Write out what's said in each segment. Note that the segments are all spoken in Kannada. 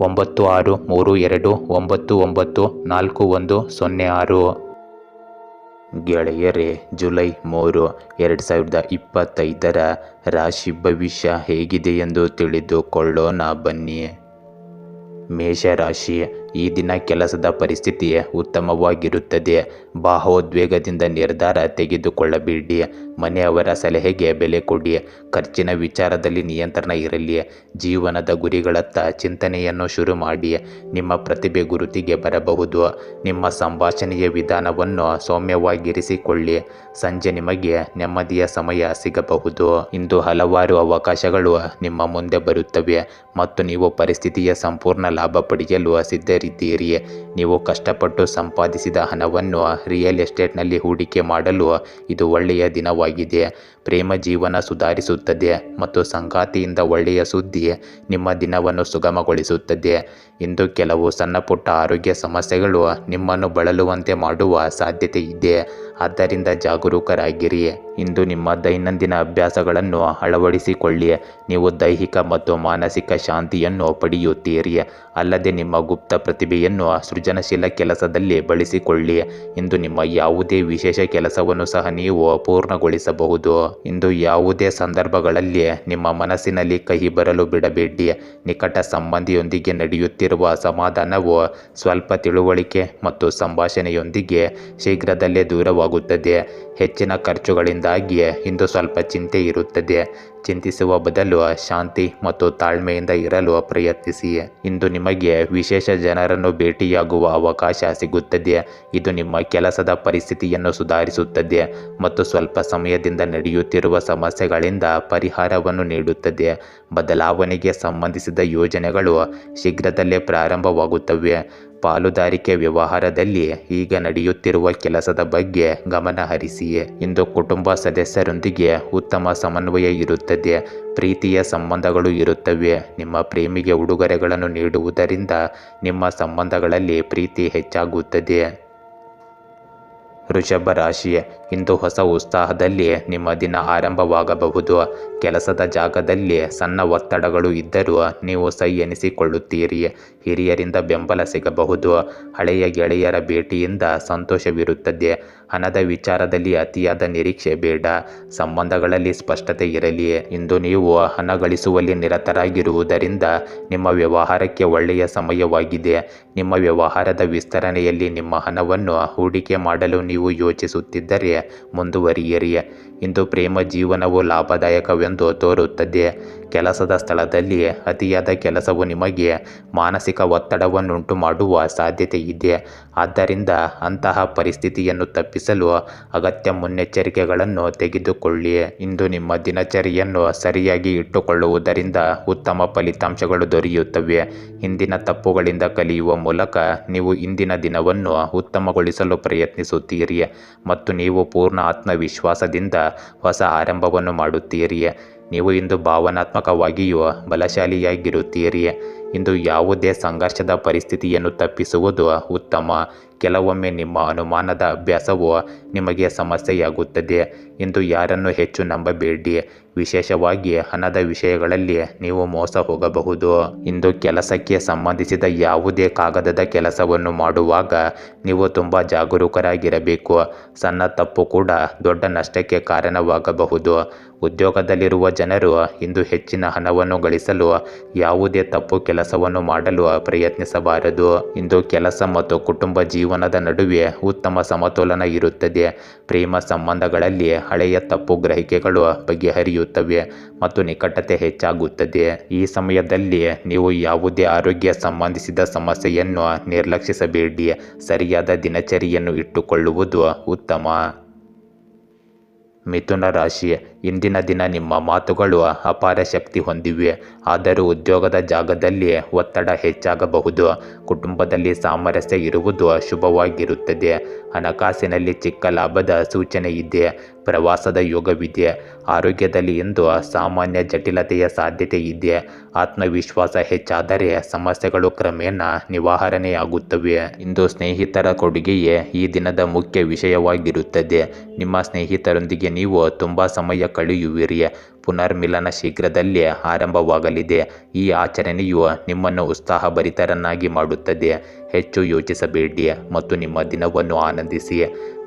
ಒಂಬತ್ತು ಆರು ಮೂರು ಎರಡು ಒಂಬತ್ತು ಒಂಬತ್ತು ನಾಲ್ಕು ಒಂದು ಸೊನ್ನೆ ಆರು. ಗೆಳೆಯರೇ, ಜುಲೈ ಮೂರು, ಎರಡು ಸಾವಿರದ ಇಪ್ಪತ್ತೈದರ ರಾಶಿ ಭವಿಷ್ಯ ಹೇಗಿದೆ ಎಂದು ತಿಳಿದುಕೊಳ್ಳೋಣ ಬನ್ನಿ. ಮೇಷರಾಶಿ ಈ ದಿನ ಕೆಲಸದ ಪರಿಸ್ಥಿತಿ ಉತ್ತಮವಾಗಿರುತ್ತದೆ. ಭಾವೋದ್ವೇಗದಿಂದ ನಿರ್ಧಾರ ತೆಗೆದುಕೊಳ್ಳಬೇಡಿ. ಮನೆಯವರ ಸಲಹೆಗೆ ಬೆಲೆ ಕೊಡಿ. ಖರ್ಚಿನ ವಿಚಾರದಲ್ಲಿ ನಿಯಂತ್ರಣ ಇರಲಿ. ಜೀವನದ ಗುರಿಗಳತ್ತ ಚಿಂತನೆಯನ್ನು ಶುರು ಮಾಡಿ. ನಿಮ್ಮ ಪ್ರತಿಭೆ ಗುರುತಿಗೆ ಬರಬಹುದು. ನಿಮ್ಮ ಸಂಭಾಷಣೆಯ ವಿಧಾನವನ್ನು ಸೌಮ್ಯವಾಗಿರಿಸಿಕೊಳ್ಳಿ. ಸಂಜೆ ನಿಮಗೆ ನೆಮ್ಮದಿಯ ಸಮಯ ಸಿಗಬಹುದು. ಇಂದು ಹಲವಾರು ಅವಕಾಶಗಳು ನಿಮ್ಮ ಮುಂದೆ ಬರುತ್ತವೆ ಮತ್ತು ನೀವು ಪರಿಸ್ಥಿತಿಯ ಸಂಪೂರ್ಣ ಲಾಭ ಪಡೆಯಲು ಸಿದ್ಧರಿದ್ದೀರಿ ನೀವು ಕಷ್ಟಪಟ್ಟು ಸಂಪಾದಿಸಿದ ಹಣವನ್ನು ರಿಯಲ್ ಎಸ್ಟೇಟ್ನಲ್ಲಿ ಹೂಡಿಕೆ ಮಾಡಲು ಇದು ಒಳ್ಳೆಯ ದಿನವಾಗಿದೆ. ಪ್ರೇಮ ಜೀವನ ಸುಧಾರಿಸುತ್ತದೆ ಮತ್ತು ಸಂಗಾತಿಯಿಂದ ಒಳ್ಳೆಯ ಸುದ್ದಿ ನಿಮ್ಮ ದಿನವನ್ನು ಸುಗಮಗೊಳಿಸುತ್ತದೆ. ಇಂದು ಕೆಲವು ಸಣ್ಣಪುಟ್ಟ ಆರೋಗ್ಯ ಸಮಸ್ಯೆಗಳು ನಿಮ್ಮನ್ನು ಬಳಲುವಂತೆ ಮಾಡುವ ಸಾಧ್ಯತೆ ಇದೆ. ಆದ್ದರಿಂದ ಜಾಗರೂಕರಾಗಿರಿ ಇಂದು ನಿಮ್ಮ ದೈನಂದಿನ ಅಭ್ಯಾಸಗಳನ್ನು ಅಳವಡಿಸಿಕೊಳ್ಳಿ ನೀವು ದೈಹಿಕ ಮತ್ತು ಮಾನಸಿಕ ಶಾಂತಿಯನ್ನು ಪಡೆಯುತ್ತೀರಿ ಅಲ್ಲದೆ ನಿಮ್ಮ ಗುಪ್ತ ಪ್ರತಿಭೆಯನ್ನು ಸೃಜನಶೀಲ ಕೆಲಸದಲ್ಲಿ ಬಳಸಿಕೊಳ್ಳಿ ಇಂದು ನಿಮ್ಮ ಯಾವುದೇ ವಿಶೇಷ ಕೆಲಸವನ್ನು ಸಹ ನೀವು ಪೂರ್ಣಗೊಳಿಸಬಹುದು. ಇಂದು ಯಾವುದೇ ಸಂದರ್ಭಗಳಲ್ಲಿ ನಿಮ್ಮ ಮನಸ್ಸಿನಲ್ಲಿ ಕಹಿ ಬರಲು ಬಿಡಬೇಡಿ ನಿಕಟ ಸಂಬಂಧಿಯೊಂದಿಗೆ ನಡೆಯುತ್ತಿರುವ ಸಮಾಧಾನವು ಸ್ವಲ್ಪ ತಿಳುವಳಿಕೆ ಮತ್ತು ಸಂಭಾಷಣೆಯೊಂದಿಗೆ ಶೀಘ್ರದಲ್ಲೇ ದೂರವಾಗುತ್ತದೆ. ಹೆಚ್ಚಿನ ಖರ್ಚುಗಳಿಂದಾಗಿ ಇಂದು ಸ್ವಲ್ಪ ಚಿಂತೆ ಇರುತ್ತದೆ. ಚಿಂತಿಸುವ ಬದಲು ಶಾಂತಿ ಮತ್ತು ತಾಳ್ಮೆಯಿಂದ ಇರಲು ಪ್ರಯತ್ನಿಸಿ. ಇಂದು ನಿಮಗೆ ವಿಶೇಷ ಜನರನ್ನು ಭೇಟಿಯಾಗುವ ಅವಕಾಶ ಸಿಗುತ್ತದೆ. ಇದು ನಿಮ್ಮ ಕೆಲಸದ ಪರಿಸ್ಥಿತಿಯನ್ನು ಸುಧಾರಿಸುತ್ತದೆ ಮತ್ತು ಸ್ವಲ್ಪ ಸಮಯದಿಂದ ನಡೆಯುತ್ತಿರುವ ಸಮಸ್ಯೆಗಳಿಂದ ಪರಿಹಾರವನ್ನು ನೀಡುತ್ತದೆ. ಬದಲಾವಣೆಗೆ ಸಂಬಂಧಿಸಿದ ಯೋಜನೆಗಳು ಶೀಘ್ರದಲ್ಲೇ ಪ್ರಾರಂಭವಾಗುತ್ತವೆ. ಪಾಲುದಾರಿಕೆ ವ್ಯವಹಾರದಲ್ಲಿ ಈಗ ನಡೆಯುತ್ತಿರುವ ಕೆಲಸದ ಬಗ್ಗೆ ಗಮನ ಹರಿಸಿ ಇಂದು ಕುಟುಂಬ ಸದಸ್ಯರೊಂದಿಗೆ ಉತ್ತಮ ಸಮನ್ವಯ ಇರುತ್ತದೆ, ಪ್ರೀತಿಯ ಸಂಬಂಧಗಳು ಇರುತ್ತವೆ. ನಿಮ್ಮ ಪ್ರೇಮಿಗೆ ಉಡುಗೊರೆಗಳನ್ನು ನೀಡುವುದರಿಂದ ನಿಮ್ಮ ಸಂಬಂಧಗಳಲ್ಲಿ ಪ್ರೀತಿ ಹೆಚ್ಚಾಗುತ್ತದೆ. ವೃಷಭ ರಾಶಿಯೇ ಇಂದು ಹೊಸ ಉತ್ಸಾಹದಲ್ಲಿ ನಿಮ್ಮ ದಿನ ಆರಂಭವಾಗಬಹುದು. ಕೆಲಸದ ಜಾಗದಲ್ಲಿ ಸಣ್ಣ ಒತ್ತಡಗಳು ಇದ್ದರೂ ನೀವು ಸೈ ಎನಿಸಿಕೊಳ್ಳುತ್ತೀರಿ. ಹಿರಿಯರಿಂದ ಬೆಂಬಲ ಸಿಗಬಹುದು. ಹಳೆಯ ಗೆಳೆಯರ ಭೇಟಿಯಿಂದ ಸಂತೋಷವಿರುತ್ತದೆ. ಹಣದ ವಿಚಾರದಲ್ಲಿ ಅತಿಯಾದ ನಿರೀಕ್ಷೆ ಬೇಡ. ಸಂಬಂಧಗಳಲ್ಲಿ ಸ್ಪಷ್ಟತೆ ಇರಲಿ. ಇಂದು ನೀವು ಹಣ ಗಳಿಸುವಲ್ಲಿ ನಿರತರಾಗಿರುವುದರಿಂದ ನಿಮ್ಮ ವ್ಯವಹಾರಕ್ಕೆ ಒಳ್ಳೆಯ ಸಮಯವಾಗಿದೆ. ನಿಮ್ಮ ವ್ಯವಹಾರದ ವಿಸ್ತರಣೆಯಲ್ಲಿ ನಿಮ್ಮ ಹಣವನ್ನು ಹೂಡಿಕೆ ಮಾಡಲು ನೀವು ಯೋಚಿಸುತ್ತಿದ್ದರೆ ಮುಂದುವರಿಯಿರಿ. ಇಂದು ಪ್ರೇಮ ಜೀವನವು ಲಾಭದಾಯಕವೆಂದು ತೋರುತ್ತದೆ. ಕೆಲಸದ ಸ್ಥಳದಲ್ಲಿ ಅತಿಯಾದ ಕೆಲಸವು ನಿಮಗೆ ಮಾನಸಿಕ ಒತ್ತಡವನ್ನುಂಟು ಮಾಡುವ ಸಾಧ್ಯತೆ ಇದೆ ಆದ್ದರಿಂದ ಅಂತಹ ಪರಿಸ್ಥಿತಿಯನ್ನು ತಪ್ಪಿಸಲು ಅಗತ್ಯ ಮುನ್ನೆಚ್ಚರಿಕೆಗಳನ್ನು ತೆಗೆದುಕೊಳ್ಳಿ. ಇಂದು ನಿಮ್ಮ ದಿನಚರಿಯನ್ನು ಸರಿಯಾಗಿ ಇಟ್ಟುಕೊಳ್ಳುವುದರಿಂದ ಉತ್ತಮ ಫಲಿತಾಂಶಗಳು ದೊರೆಯುತ್ತವೆ. ಹಿಂದಿನ ತಪ್ಪುಗಳಿಂದ ಕಲಿಯುವ ಮೂಲಕ ನೀವು ಇಂದಿನ ದಿನವನ್ನು ಉತ್ತಮಗೊಳಿಸಲು ಪ್ರಯತ್ನಿಸುತ್ತೀರಿ ಮತ್ತು ನೀವು ಪೂರ್ಣ ಆತ್ಮವಿಶ್ವಾಸದಿಂದ ಹೊಸ ಆರಂಭವನ್ನು ಮಾಡುತ್ತೀರಿ ನೀವು ಇಂದು ಭಾವನಾತ್ಮಕವಾಗಿಯೂ ಬಲಶಾಲಿಯಾಗಿರುತ್ತೀರಿ ಇಂದು ಯಾವುದೇ ಸಂಘರ್ಷದ ಪರಿಸ್ಥಿತಿಯನ್ನು ತಪ್ಪಿಸುವುದು ಉತ್ತಮ. ಕೆಲವೊಮ್ಮೆ ನಿಮ್ಮ ಅನುಮಾನದ ಅಭ್ಯಾಸವು ನಿಮಗೆ ಸಮಸ್ಯೆಯಾಗುತ್ತದೆ. ಇಂದು ಯಾರನ್ನು ಹೆಚ್ಚು ನಂಬಬೇಡಿ. ವಿಶೇಷವಾಗಿ ಹಣದ ವಿಷಯಗಳಲ್ಲಿ ನೀವು ಮೋಸ ಹೋಗಬಹುದು. ಇಂದು ಕೆಲಸಕ್ಕೆ ಸಂಬಂಧಿಸಿದ ಯಾವುದೇ ಕಾಗದದ ಕೆಲಸವನ್ನು ಮಾಡುವಾಗ ನೀವು ತುಂಬ ಜಾಗರೂಕರಾಗಿರಬೇಕು. ಸಣ್ಣ ತಪ್ಪು ಕೂಡ ದೊಡ್ಡ ನಷ್ಟಕ್ಕೆ ಕಾರಣವಾಗಬಹುದು. ಉದ್ಯೋಗದಲ್ಲಿರುವ ಜನರು ಇಂದು ಹೆಚ್ಚಿನ ಹಣವನ್ನು ಗಳಿಸಲು ಯಾವುದೇ ತಪ್ಪು ಕೆಲಸವನ್ನು ಮಾಡಲು ಪ್ರಯತ್ನಿಸಬಾರದು. ಇಂದು ಕೆಲಸ ಮತ್ತು ಕುಟುಂಬ ಜೀವನ ಜೀವನದ ನಡುವೆ ಉತ್ತಮ ಸಮತೋಲನ ಇರುತ್ತದೆ. ಪ್ರೇಮ ಸಂಬಂಧಗಳಲ್ಲಿ ಹಳೆಯ ತಪ್ಪು ಗ್ರಹಿಕೆಗಳು ಬಗೆಹರಿಯುತ್ತವೆ ಮತ್ತು ನಿಕಟತೆ ಹೆಚ್ಚಾಗುತ್ತದೆ. ಈ ಸಮಯದಲ್ಲಿ ನೀವು ಯಾವುದೇ ಆರೋಗ್ಯ ಸಂಬಂಧಿಸಿದ ಸಮಸ್ಯೆಯನ್ನು ನಿರ್ಲಕ್ಷಿಸಬೇಡಿ. ಸರಿಯಾದ ದಿನಚರಿಯನ್ನು ಇಟ್ಟುಕೊಳ್ಳುವುದು ಉತ್ತಮ. ಮಿಥುನ ರಾಶಿ ಇಂದಿನ ದಿನ ನಿಮ್ಮ ಮಾತುಗಳು ಅಪಾರ ಶಕ್ತಿ ಹೊಂದಿವೆ. ಆದರೂ ಉದ್ಯೋಗದ ಜಾಗದಲ್ಲಿ ಒತ್ತಡ ಹೆಚ್ಚಾಗಬಹುದು. ಕುಟುಂಬದಲ್ಲಿ ಸಾಮರಸ್ಯ ಇರುವುದು ಶುಭವಾಗಿರುತ್ತದೆ. ಹಣಕಾಸಿನಲ್ಲಿ ಚಿಕ್ಕ ಲಾಭದ ಸೂಚನೆ ಇದೆ. ಪ್ರವಾಸದ ಯೋಗವಿದೆ. ಆರೋಗ್ಯದಲ್ಲಿ ಇಂದು ಸಾಮಾನ್ಯ ಜಟಿಲತೆಯ ಸಾಧ್ಯತೆ ಇದೆ. ಆತ್ಮವಿಶ್ವಾಸ ಹೆಚ್ಚಾದರೆ ಸಮಸ್ಯೆಗಳು ಕ್ರಮೇಣ ನಿವಾರಣೆಯಾಗುತ್ತವೆ. ಇಂದು ಸ್ನೇಹಿತರ ಕೊಡುಗೆಯೇ ಈ ದಿನದ ಮುಖ್ಯ ವಿಷಯವಾಗಿರುತ್ತದೆ. ನಿಮ್ಮ ಸ್ನೇಹಿತರೊಂದಿಗೆ ನೀವು ತುಂಬ ಸಮಯ ಕಳೆಯುವಿರಿ. ಪುನರ್ಮಿಲನ ಶೀಘ್ರದಲ್ಲೇ ಆರಂಭವಾಗಲಿದೆ. ಈ ಆಚರಣೆಯು ನಿಮ್ಮನ್ನು ಉತ್ಸಾಹಭರಿತರನ್ನಾಗಿ ಮಾಡುತ್ತದೆ. ಹೆಚ್ಚು ಯೋಚಿಸಬೇಡಿ ಮತ್ತು ನಿಮ್ಮ ದಿನವನ್ನು ಆನಂದಿಸಿ.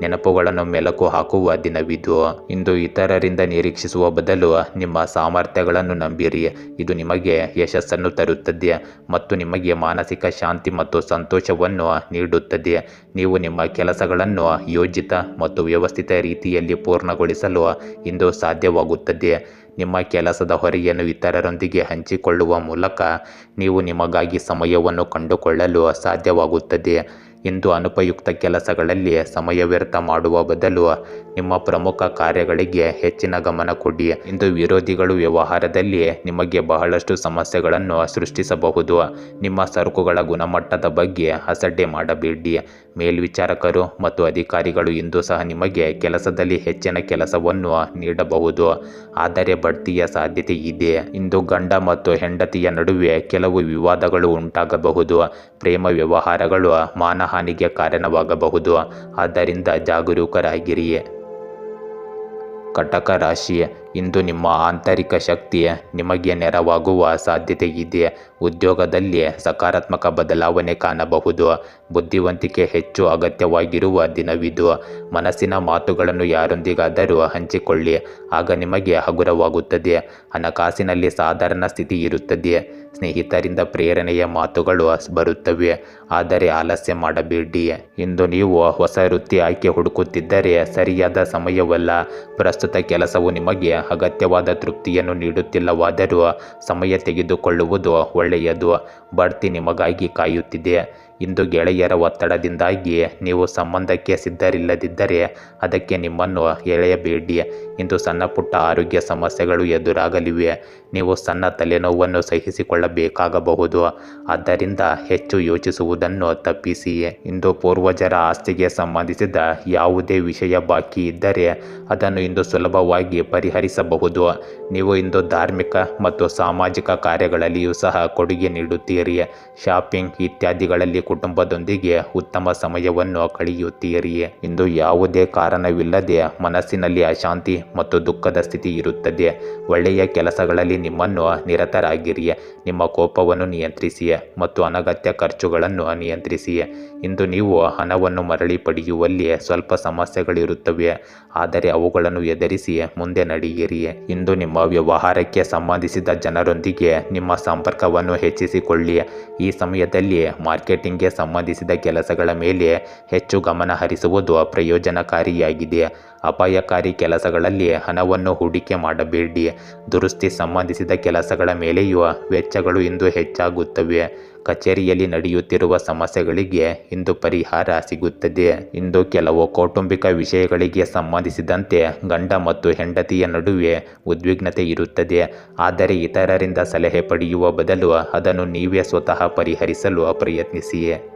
ನೆನಪುಗಳನ್ನು ಮೆಲುಕು ಹಾಕುವ ದಿನವಿದು. ಇಂದು ಇತರರಿಂದ ನಿರೀಕ್ಷಿಸುವ ಬದಲು ನಿಮ್ಮ ಸಾಮರ್ಥ್ಯಗಳನ್ನು ನಂಬಿರಿ. ಇದು ನಿಮಗೆ ಯಶಸ್ಸನ್ನು ತರುತ್ತದೆ ಮತ್ತು ನಿಮಗೆ ಮಾನಸಿಕ ಶಾಂತಿ ಮತ್ತು ಸಂತೋಷವನ್ನು ನೀಡುತ್ತದೆ. ನೀವು ನಿಮ್ಮ ಕೆಲಸಗಳನ್ನು ಯೋಜಿತ ಮತ್ತು ವ್ಯವಸ್ಥಿತ ರೀತಿಯಲ್ಲಿ ಪೂರ್ಣಗೊಳಿಸಲು ಇಂದು ಸಾಧ್ಯವಾಗುತ್ತದೆ. ನಿಮ್ಮ ಕೆಲಸದ ಹೊರೆಯನ್ನು ಇತರರೊಂದಿಗೆ ಹಂಚಿಕೊಳ್ಳುವ ಮೂಲಕ ನೀವು ನಿಮಗಾಗಿ ಸಮಯವನ್ನು ಕಂಡುಕೊಳ್ಳಲು ಸಾಧ್ಯವಾಗುತ್ತದೆ ಇಂದು ಅನುಪಯುಕ್ತ ಕೆಲಸಗಳಲ್ಲಿ ಸಮಯ ವ್ಯರ್ಥ ಮಾಡುವ ಬದಲು ನಿಮ್ಮ ಪ್ರಮುಖ ಕಾರ್ಯಗಳಿಗೆ ಹೆಚ್ಚಿನ ಗಮನ ಕೊಡಿ. ಇಂದು ವಿರೋಧಿಗಳು ವ್ಯವಹಾರದಲ್ಲಿ ನಿಮಗೆ ಬಹಳಷ್ಟು ಸಮಸ್ಯೆಗಳನ್ನು ಸೃಷ್ಟಿಸಬಹುದು. ನಿಮ್ಮ ಸರಕುಗಳ ಗುಣಮಟ್ಟದ ಬಗ್ಗೆ ಅಸಡ್ಡೆ ಮಾಡಬೇಡಿ. ಮೇಲ್ವಿಚಾರಕರು ಮತ್ತು ಅಧಿಕಾರಿಗಳು ಇಂದು ಸಹ ನಿಮಗೆ ಕೆಲಸದಲ್ಲಿ ಹೆಚ್ಚಿನ ಕೆಲಸವನ್ನು ನೀಡಬಹುದು. ಆದರೆ ಬಡ್ತಿಯ ಸಾಧ್ಯತೆ ಇದೆ. ಇಂದು ಗಂಡ ಮತ್ತು ಹೆಂಡತಿಯ ನಡುವೆ ಕೆಲವು ವಿವಾದಗಳು ಉಂಟಾಗಬಹುದು. ಪ್ರೇಮ ವ್ಯವಹಾರಗಳು ಮಾನಹಾನಿಗೆ ಕಾರಣವಾಗಬಹುದು. ಆದ್ದರಿಂದ ಜಾಗರೂಕರಾಗಿರಿ ಕಟಕ ರಾಶಿ ಇಂದು ನಿಮ್ಮ ಆಂತರಿಕ ಶಕ್ತಿ ನಿಮಗೆ ನೆರವಾಗುವ ಸಾಧ್ಯತೆ ಇದೆ ಉದ್ಯೋಗದಲ್ಲಿ ಸಕಾರಾತ್ಮಕ ಬದಲಾವಣೆ ಕಾಣಬಹುದು. ಬುದ್ಧಿವಂತಿಕೆ ಹೆಚ್ಚು ಅಗತ್ಯವಾಗಿರುವ ದಿನವಿದು. ಮನಸ್ಸಿನ ಮಾತುಗಳನ್ನು ಯಾರೊಂದಿಗಾದರೂ ಹಂಚಿಕೊಳ್ಳಿ. ಆಗ ನಿಮಗೆ ಹಗುರವಾಗುತ್ತದೆ. ಹಣಕಾಸಿನಲ್ಲಿ ಸಾಧಾರಣ ಸ್ಥಿತಿ ಇರುತ್ತದೆ. ಸ್ನೇಹಿತರಿಂದ ಪ್ರೇರಣೆಯ ಮಾತುಗಳು ಬರುತ್ತವೆ. ಆದರೆ ಆಲಸ್ಯ ಮಾಡಬೇಡಿ. ಇಂದು ನೀವು ಹೊಸ ವೃತ್ತಿ ಆಯ್ಕೆ ಹುಡುಕುತ್ತಿದ್ದರೆ ಸರಿಯಾದ ಸಮಯವಲ್ಲ. ಪ್ರಸ್ತುತ ಕೆಲಸವು ನಿಮಗೆ ಅಗತ್ಯವಾದ ತೃಪ್ತಿಯನ್ನು ನೀಡುತ್ತಿಲ್ಲವಾದರೂ ಸಮಯ ತೆಗೆದುಕೊಳ್ಳುವುದು ಒಳ್ಳೆಯದು. ಬಡ್ತಿ ನಿಮಗಾಗಿ ಕಾಯುತ್ತಿದೆ. ಇಂದು ಗೆಳೆಯರ ಒತ್ತಡದಿಂದಾಗಿ ನೀವು ಸಂಬಂಧಕ್ಕೆ ಸಿದ್ಧರಿಲ್ಲದಿದ್ದರೆ ಅದಕ್ಕೆ ನಿಮ್ಮನ್ನು ಎಳೆಯಬೇಡಿ. ಇಂದು ಸಣ್ಣ ಪುಟ್ಟ ಆರೋಗ್ಯ ಸಮಸ್ಯೆಗಳು ಎದುರಾಗಲಿವೆ. ನೀವು ಸಣ್ಣ ತಲೆನೋವನ್ನು ಸಹಿಸಿಕೊಳ್ಳಬೇಕಾಗಬಹುದು. ಆದ್ದರಿಂದ ಹೆಚ್ಚು ಯೋಚಿಸುವುದನ್ನು ತಪ್ಪಿಸಿ ಇಂದು ಪೂರ್ವಜರ ಆಸ್ತಿಗೆ ಸಂಬಂಧಿಸಿದ ಯಾವುದೇ ವಿಷಯ ಬಾಕಿ ಇದ್ದರೆ ಅದನ್ನು ಇಂದು ಸುಲಭವಾಗಿ ಪರಿಹರಿಸಬಹುದು. ನೀವು ಇಂದು ಧಾರ್ಮಿಕ ಮತ್ತು ಸಾಮಾಜಿಕ ಕಾರ್ಯಗಳಲ್ಲಿಯೂ ಸಹ ಕೊಡುಗೆ ನೀಡುತ್ತೀರಿ. ಶಾಪಿಂಗ್ ಇತ್ಯಾದಿಗಳಲ್ಲಿ ಕುಟುಂಬದೊಂದಿಗೆ ಉತ್ತಮ ಸಮಯವನ್ನು ಕಳೆಯುತ್ತೀರಿ. ಇಂದು ಯಾವುದೇ ಕಾರಣವಿಲ್ಲದೆ ಮನಸ್ಸಿನಲ್ಲಿ ಅಶಾಂತಿ ಮತ್ತು ದುಃಖದ ಸ್ಥಿತಿ ಇರುತ್ತದೆ. ಒಳ್ಳೆಯ ಕೆಲಸಗಳಲ್ಲಿ ನಿಮ್ಮನ್ನು ನಿರತರಾಗಿರಿಯ ನಿಮ್ಮ ಕೋಪವನ್ನು ನಿಯಂತ್ರಿಸಿಯ ಮತ್ತು ಅನಗತ್ಯ ಖರ್ಚುಗಳನ್ನು ನಿಯಂತ್ರಿಸಿಯ ಇಂದು ನೀವು ಹಣವನ್ನು ಮರಳಿ ಪಡೆಯುವಲ್ಲಿ ಸ್ವಲ್ಪ ಸಮಸ್ಯೆಗಳಿರುತ್ತವೆ. ಆದರೆ ಅವುಗಳನ್ನು ಎದುರಿಸಿ ಮುಂದೆ ನಡೆಯಿರಿ. ಇಂದು ನಿಮ್ಮ ವ್ಯವಹಾರಕ್ಕೆ ಸಂಬಂಧಿಸಿದ ಜನರೊಂದಿಗೆ ನಿಮ್ಮ ಸಂಪರ್ಕವನ್ನು ಹೆಚ್ಚಿಸಿಕೊಳ್ಳಿ. ಈ ಸಮಯದಲ್ಲಿ ಮಾರ್ಕೆಟಿಂಗ್ಗೆ ಸಂಬಂಧಿಸಿದ ಕೆಲಸಗಳ ಮೇಲೆ ಹೆಚ್ಚು ಗಮನ ಹರಿಸುವುದು ಪ್ರಯೋಜನಕಾರಿಯಾಗಿದೆ. ಅಪಾಯಕಾರಿ ಕೆಲಸಗಳಲ್ಲಿ ಹಣವನ್ನು ಹೂಡಿಕೆ ಮಾಡಬೇಡಿ. ದುರಸ್ತಿ ಸಂಬಂಧಿಸಿದ ಕೆಲಸಗಳ ಮೇಲೆಯೂ ವೆಚ್ಚಗಳು ಇಂದು ಹೆಚ್ಚಾಗುತ್ತವೆ. ಕಚೇರಿಯಲ್ಲಿ ನಡೆಯುತ್ತಿರುವ ಸಮಸ್ಯೆಗಳಿಗೆ ಇಂದು ಪರಿಹಾರ ಸಿಗುತ್ತದೆ. ಇಂದು ಕೆಲವು ಕೌಟುಂಬಿಕ ವಿಷಯಗಳಿಗೆ ಸಂಬಂಧಿಸಿದಂತೆ ಗಂಡ ಮತ್ತು ಹೆಂಡತಿಯ ನಡುವೆ ಉದ್ವಿಗ್ನತೆ ಇರುತ್ತದೆ. ಆದರೆ ಇತರರಿಂದ ಸಲಹೆ ಪಡೆಯುವ ಬದಲು ಅದನ್ನು ನೀವೇ ಸ್ವತಃ ಪರಿಹರಿಸಲು ಪ್ರಯತ್ನಿಸಿ.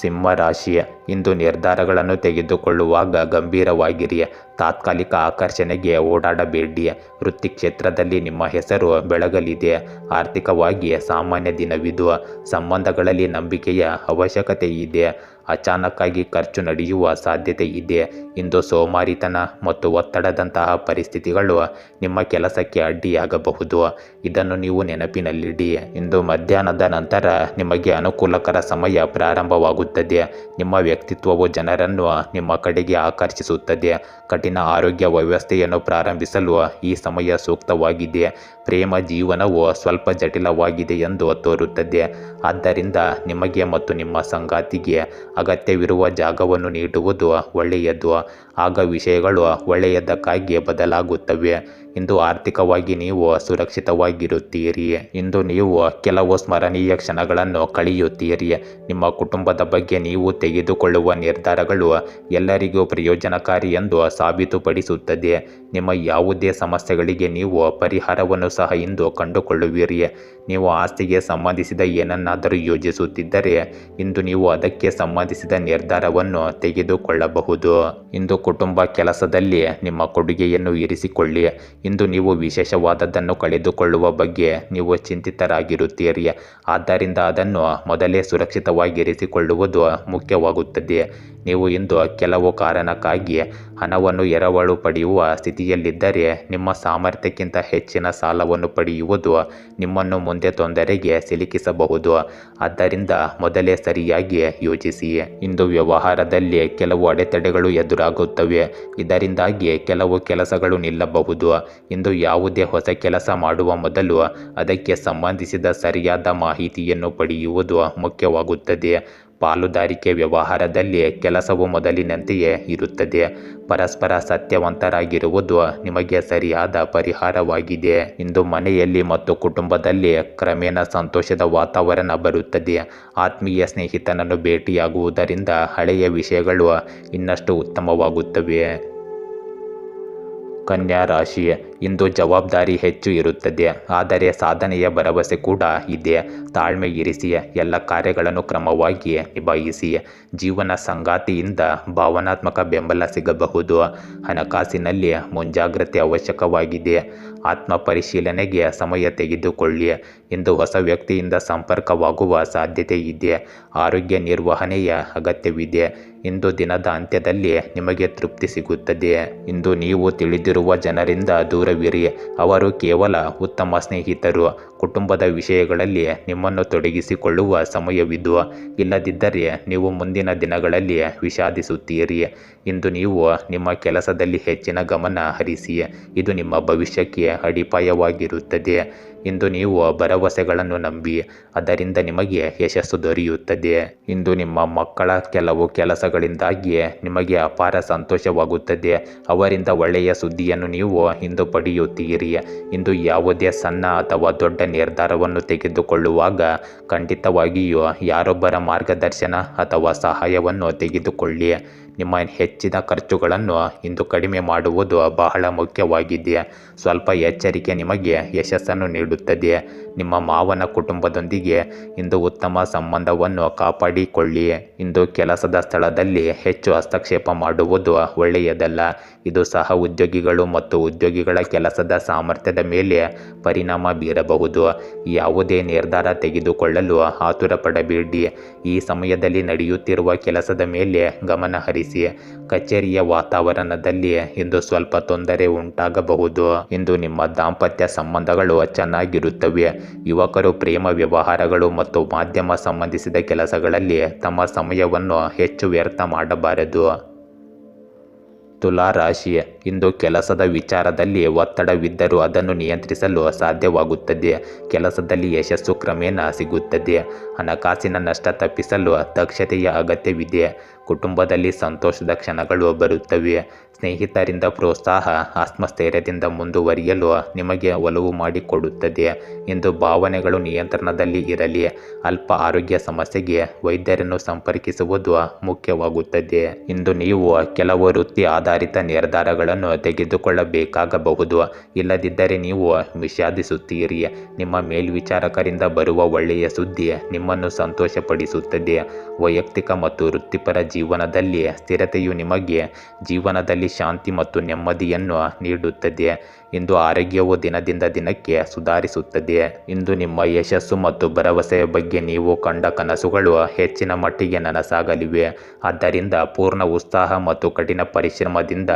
ಸಿಂಹ ರಾಶಿಯ ಇಂದು ನಿರ್ಧಾರಗಳನ್ನು ತೆಗೆದುಕೊಳ್ಳುವಾಗ ಗಂಭೀರವಾಗಿರಿಯ. ತಾತ್ಕಾಲಿಕ ಆಕರ್ಷಣೆಗೆ ಓಡಾಡಬೇಡಿ ವೃತ್ತಿ ಕ್ಷೇತ್ರದಲ್ಲಿ ನಿಮ್ಮ ಹೆಸರು ಬೆಳಗಲಿದೆ ಆರ್ಥಿಕವಾಗಿ ಸಾಮಾನ್ಯ ದಿನವಿದು ಸಂಬಂಧಗಳಲ್ಲಿ ನಂಬಿಕೆಯ ಅವಶ್ಯಕತೆ ಇದೆ ಅಚಾನಕ್ಕಾಗಿ ಖರ್ಚು ನಡೆಯುವ ಸಾಧ್ಯತೆ ಇದೆ. ಇಂದು ಸೋಮಾರಿತನ ಮತ್ತು ಒತ್ತಡದಂತಹ ಪರಿಸ್ಥಿತಿಗಳು ನಿಮ್ಮ ಕೆಲಸಕ್ಕೆ ಅಡ್ಡಿಯಾಗಬಹುದು. ಇದನ್ನು ನೀವು ನೆನಪಿನಲ್ಲಿಡಿ. ಇಂದು ಮಧ್ಯಾಹ್ನದ ನಂತರ ನಿಮಗೆ ಅನುಕೂಲಕರ ಸಮಯ ಪ್ರಾರಂಭವಾಗುತ್ತದೆ. ನಿಮ್ಮ ವ್ಯಕ್ತಿತ್ವವು ಜನರನ್ನು ನಿಮ್ಮ ಕಡೆಗೆ ಆಕರ್ಷಿಸುತ್ತದೆ. ಕಠಿಣ ಆರೋಗ್ಯ ವ್ಯವಸ್ಥೆಯನ್ನು ಪ್ರಾರಂಭಿಸಲು ಈ ಸಮಯ ಸೂಕ್ತವಾಗಿದೆ. ಪ್ರೇಮ ಜೀವನವು ಸ್ವಲ್ಪ ಜಟಿಲವಾಗಿದೆ ಎಂದು ತೋರುತ್ತದೆ. ಆದ್ದರಿಂದ ನಿಮಗೆ ಮತ್ತು ನಿಮ್ಮ ಸಂಗಾತಿಗೆ ಅಗತ್ಯವಿರುವ ಜಾಗವನ್ನು ನೀಡುವುದು ಒಳ್ಳೆಯದು. ಆಗ ವಿಷಯಗಳು ಒಳ್ಳೆಯದಕ್ಕಾಗಿ ಬದಲಾಗುತ್ತವೆ. ಇಂದು ಆರ್ಥಿಕವಾಗಿ ನೀವು ಸುರಕ್ಷಿತವಾಗಿರುತ್ತೀರಿ ಇಂದು ನೀವು ಕೆಲವು ಸ್ಮರಣೀಯ ಕ್ಷಣಗಳನ್ನು ಕಳೆಯುತ್ತೀರಿ. ನಿಮ್ಮ ಕುಟುಂಬದ ಬಗ್ಗೆ ನೀವು ತೆಗೆದುಕೊಳ್ಳುವ ನಿರ್ಧಾರಗಳು ಎಲ್ಲರಿಗೂ ಪ್ರಯೋಜನಕಾರಿ ಎಂದು ಸಾಬೀತುಪಡಿಸುತ್ತದೆ. ನಿಮ್ಮ ಯಾವುದೇ ಸಮಸ್ಯೆಗಳಿಗೆ ನೀವು ಪರಿಹಾರವನ್ನು ಸಹ ಇಂದು ಕಂಡುಕೊಳ್ಳುವಿರಿ. ನೀವು ಆಸ್ತಿಗೆ ಸಂಬಂಧಿಸಿದ ಏನನ್ನಾದರೂ ಯೋಜಿಸುತ್ತಿದ್ದರೆ, ಇಂದು ನೀವು ಅದಕ್ಕೆ ಸಂಬಂಧಿಸಿದ ನಿರ್ಧಾರವನ್ನು ತೆಗೆದುಕೊಳ್ಳಬಹುದು. ಇಂದು ಕುಟುಂಬ ಕೆಲಸದಲ್ಲಿ ನಿಮ್ಮ ಕೊಡುಗೆಯನ್ನು ಇರಿಸಿಕೊಳ್ಳಿ. ಇಂದು ನೀವು ವಿಶೇಷವಾದದ್ದನ್ನು ಕಳೆದುಕೊಳ್ಳುವ ಬಗ್ಗೆ ನೀವು ಚಿಂತಿತರಾಗಿರುತ್ತೀರಿ. ಆದ್ದರಿಂದ ಅದನ್ನು ಮೊದಲೇ ಸುರಕ್ಷಿತವಾಗಿರಿಸಿಕೊಳ್ಳುವುದು ಮುಖ್ಯವಾಗುತ್ತದೆ. ನೀವು ಇಂದು ಕೆಲವು ಕಾರಣಕ್ಕಾಗಿ ಹಣವನ್ನು ಎರವಲು ಪಡೆಯುವ ಸ್ಥಿತಿಯಲ್ಲಿದ್ದರೆ ನಿಮ್ಮ ಸಾಮರ್ಥ್ಯಕ್ಕಿಂತ ಹೆಚ್ಚಿನ ಸಾಲವನ್ನು ಪಡೆಯುವುದು ನಿಮ್ಮನ್ನು ಮುಂದೆ ತೊಂದರೆಗೆ ಸಿಲುಕಿಸಬಹುದು. ಆದ್ದರಿಂದ ಮೊದಲೇ ಸರಿಯಾಗಿ ಯೋಚಿಸಿ. ಇಂದು ವ್ಯವಹಾರದಲ್ಲಿ ಕೆಲವು ಅಡೆತಡೆಗಳು ಎದುರಾಗುತ್ತವೆ. ಇದರಿಂದಾಗಿ ಕೆಲವು ಕೆಲಸಗಳು ನಿಲ್ಲಬಹುದು. ಇಂದು ಯಾವುದೇ ಹೊಸ ಕೆಲಸ ಮಾಡುವ ಮೊದಲು ಅದಕ್ಕೆ ಸಂಬಂಧಿಸಿದ ಸರಿಯಾದ ಮಾಹಿತಿಯನ್ನು ಪಡೆಯುವುದು ಮುಖ್ಯವಾಗುತ್ತದೆ. ಪಾಲುದಾರಿಕೆ ವ್ಯವಹಾರದಲ್ಲಿ ಕೆಲಸವು ಮೊದಲಿನಂತೆಯೇ ಇರುತ್ತದೆ. ಪರಸ್ಪರ ಸತ್ಯವಂತರಾಗಿರುವುದು ನಿಮಗೆ ಸರಿಯಾದ ಪರಿಹಾರವಾಗಿದೆ. ಇಂದು ಮನೆಯಲ್ಲಿ ಮತ್ತು ಕುಟುಂಬದಲ್ಲಿ ಕ್ರಮೇಣ ಸಂತೋಷದ ವಾತಾವರಣ ಬರುತ್ತದೆ. ಆತ್ಮೀಯ ಸ್ನೇಹಿತನನ್ನು ಭೇಟಿಯಾಗುವುದರಿಂದ ಹಳೆಯ ವಿಷಯಗಳು ಇನ್ನಷ್ಟು ಉತ್ತಮವಾಗುತ್ತವೆ. ಕನ್ಯಾ ರಾಶಿ ಇಂದು ಜವಾಬ್ದಾರಿ ಹೆಚ್ಚು ಇರುತ್ತದೆ. ಆದರೆ ಸಾಧನೆಯ ಭರವಸೆ ಕೂಡ ಇದೆ. ತಾಳ್ಮೆ ಇರಿಸಿ ಎಲ್ಲ ಕಾರ್ಯಗಳನ್ನು ಕ್ರಮವಾಗಿ ನಿಭಾಯಿಸಿ. ಜೀವನ ಸಂಗಾತಿಯಿಂದ ಭಾವನಾತ್ಮಕ ಬೆಂಬಲ ಸಿಗಬಹುದು. ಹಣಕಾಸಿನಲ್ಲಿ ಮುಂಜಾಗ್ರತೆ ಅವಶ್ಯಕವಾಗಿದೆ. ಆತ್ಮ ಪರಿಶೀಲನೆಗೆ ಸಮಯ ತೆಗೆದುಕೊಳ್ಳಿ. ಇಂದು ಹೊಸ ವ್ಯಕ್ತಿಯಿಂದ ಸಂಪರ್ಕವಾಗುವ ಸಾಧ್ಯತೆ ಇದೆ. ಆರೋಗ್ಯ ನಿರ್ವಹಣೆಯ ಅಗತ್ಯವಿದೆ. ಇಂದು ದಿನದ ಅಂತ್ಯದಲ್ಲಿ ನಿಮಗೆ ತೃಪ್ತಿ ಸಿಗುತ್ತದೆ. ಇಂದು ನೀವು ತಿಳಿದಿರುವ ಜನರಿಂದ ದೂರವಿರಿ. ಅವರು ಕೇವಲ ಉತ್ತಮ ಸ್ನೇಹಿತರು. ಕುಟುಂಬದ ವಿಷಯಗಳಲ್ಲಿ ನಿಮ್ಮನ್ನು ತೊಡಗಿಸಿಕೊಳ್ಳುವ ಸಮಯವಿದು. ಇಲ್ಲದಿದ್ದರೆ ನೀವು ಮುಂದಿನ ದಿನಗಳಲ್ಲಿ ವಿಷಾದಿಸುತ್ತೀರಿ. ಇಂದು ನೀವು ನಿಮ್ಮ ಕೆಲಸದಲ್ಲಿ ಹೆಚ್ಚಿನ ಗಮನ ಹರಿಸಿ. ಇದು ನಿಮ್ಮ ಭವಿಷ್ಯಕ್ಕೆ ಅಡಿಪಾಯವಾಗಿರುತ್ತದೆ. ಇಂದು ನೀವು ಭರವಸೆಗಳನ್ನು ನಂಬಿ, ಅದರಿಂದ ನಿಮಗೆ ಯಶಸ್ಸು ದೊರೆಯುತ್ತದೆ. ಇಂದು ನಿಮ್ಮ ಮಕ್ಕಳ ಕೆಲವು ಕೆಲಸಗಳಿಂದಾಗಿ ನಿಮಗೆ ಅಪಾರ ಸಂತೋಷವಾಗುತ್ತದೆ. ಅವರಿಂದ ಒಳ್ಳೆಯ ಸುದ್ದಿಯನ್ನು ನೀವು ಇಂದು ಪಡೆಯುತ್ತೀರಿ. ಇಂದು ಯಾವುದೇ ಸಣ್ಣ ಅಥವಾ ದೊಡ್ಡ ನಿರ್ಧಾರವನ್ನು ತೆಗೆದುಕೊಳ್ಳುವಾಗ ಖಂಡಿತವಾಗಿಯೂ ಯಾರೊಬ್ಬರ ಮಾರ್ಗದರ್ಶನ ಅಥವಾ ಸಹಾಯವನ್ನು ತೆಗೆದುಕೊಳ್ಳಿ. ನಿಮ್ಮ ಹೆಚ್ಚಿನ ಖರ್ಚುಗಳನ್ನು ಇಂದು ಕಡಿಮೆ ಮಾಡುವುದು ಬಹಳ ಮುಖ್ಯವಾಗಿದೆ ಸ್ವಲ್ಪ ಎಚ್ಚರಿಕೆ ನಿಮಗೆ ಯಶಸ್ಸನ್ನು ನೀಡುತ್ತದೆ ನಿಮ್ಮ ಮಾವನ ಕುಟುಂಬದೊಂದಿಗೆ ಇಂದು ಉತ್ತಮ ಸಂಬಂಧವನ್ನು ಕಾಪಾಡಿಕೊಳ್ಳಿ. ಇಂದು ಕೆಲಸದ ಸ್ಥಳದಲ್ಲಿ ಹೆಚ್ಚು ಹಸ್ತಕ್ಷೇಪ ಮಾಡುವುದು ಒಳ್ಳೆಯದಲ್ಲ. ಇದು ಸಹ ಉದ್ಯೋಗಿಗಳು ಮತ್ತು ಉದ್ಯೋಗಿಗಳ ಕೆಲಸದ ಸಾಮರ್ಥ್ಯದ ಮೇಲೆ ಪರಿಣಾಮ ಬೀರಬಹುದು. ಯಾವುದೇ ನಿರ್ಧಾರ ತೆಗೆದುಕೊಳ್ಳಲು ಆತುರ ಪಡಬೇಡಿ ಈ ಸಮಯದಲ್ಲಿ ನಡೆಯುತ್ತಿರುವ ಕೆಲಸದ ಮೇಲೆ ಗಮನ ಹರಿಸಿ. ಕಚೇರಿಯ ವಾತಾವರಣದಲ್ಲಿ ಇಂದು ಸ್ವಲ್ಪ ತೊಂದರೆ ಉಂಟಾಗಬಹುದು. ಇಂದು ನಿಮ್ಮ ದಾಂಪತ್ಯ ಸಂಬಂಧಗಳು ಚೆನ್ನಾಗಿರುತ್ತವೆ. ಯುವಕರು ಪ್ರೇಮ ವ್ಯವಹಾರಗಳು ಮತ್ತು ಮಾಧ್ಯಮ ಸಂಬಂಧಿಸಿದ ಕೆಲಸಗಳಲ್ಲಿ ತಮ್ಮ ಸಮಯವನ್ನು ಹೆಚ್ಚು ವ್ಯರ್ಥ ಮಾಡಬಾರದು. ತುಲಾ ರಾಶಿ ಇಂದು ಕೆಲಸದ ವಿಚಾರದಲ್ಲಿ ಒತ್ತಡವಿದ್ದರೂ ಅದನ್ನು ನಿಯಂತ್ರಿಸಲು ಸಾಧ್ಯವಾಗುತ್ತದೆ. ಕೆಲಸದಲ್ಲಿ ಯಶಸ್ಸು ಕ್ರಮೇಣ ಸಿಗುತ್ತದೆ. ಹಣಕಾಸಿನ ನಷ್ಟ ತಪ್ಪಿಸಲು ದಕ್ಷತೆಯ ಅಗತ್ಯವಿದೆ. ಕುಟುಂಬದಲ್ಲಿ ಸಂತೋಷದ ಕ್ಷಣಗಳು ಬರುತ್ತವೆ. ಸ್ನೇಹಿತರಿಂದ ಪ್ರೋತ್ಸಾಹ, ಆತ್ಮಸ್ಥೈರ್ಯದಿಂದ ಮುಂದುವರಿಯಲು ನಿಮಗೆ ಒಲವು ಮಾಡಿಕೊಡುತ್ತದೆ ಎಂದು ಭಾವನೆಗಳು ನಿಯಂತ್ರಣದಲ್ಲಿ ಇರಲಿ. ಅಲ್ಪ ಆರೋಗ್ಯ ಸಮಸ್ಯೆಗೆ ವೈದ್ಯರನ್ನು ಸಂಪರ್ಕಿಸುವುದು ಮುಖ್ಯವಾಗುತ್ತದೆ. ಇಂದು ನೀವು ಕೆಲವು ವೃತ್ತಿ ಆಧಾರಿತ ನಿರ್ಧಾರಗಳನ್ನು ತೆಗೆದುಕೊಳ್ಳಬೇಕಾಗಬಹುದು. ಇಲ್ಲದಿದ್ದರೆ ನೀವು ವಿಷಾದಿಸುತ್ತೀರಿ. ನಿಮ್ಮ ಮೇಲ್ವಿಚಾರಕರಿಂದ ಬರುವ ಒಳ್ಳೆಯ ಸುದ್ದಿ ನಿಮ್ಮನ್ನು ಸಂತೋಷಪಡಿಸುತ್ತದೆ. ವೈಯಕ್ತಿಕ ಮತ್ತು ವೃತ್ತಿಪರ ಜೀವನದಲ್ಲಿ ಸ್ಥಿರತೆಯು ನಿಮಗೆ ಜೀವನದಲ್ಲಿ ಶಾಂತಿ ಮತ್ತು ನೆಮ್ಮದಿಯನ್ನು ನೀಡುತ್ತದೆ. ಇಂದು ಆರೋಗ್ಯವು ದಿನದಿಂದ ದಿನಕ್ಕೆ ಸುಧಾರಿಸುತ್ತದೆ. ಇಂದು ನಿಮ್ಮ ಯಶಸ್ಸು ಮತ್ತು ಭರವಸೆಯ ಬಗ್ಗೆ ನೀವು ಕಂಡ ಕನಸುಗಳು ಹೆಚ್ಚಿನ ಮಟ್ಟಿಗೆ ನನಸಾಗಲಿವೆ. ಆದ್ದರಿಂದ ಪೂರ್ಣ ಉತ್ಸಾಹ ಮತ್ತು ಕಠಿಣ ಪರಿಶ್ರಮದಿಂದ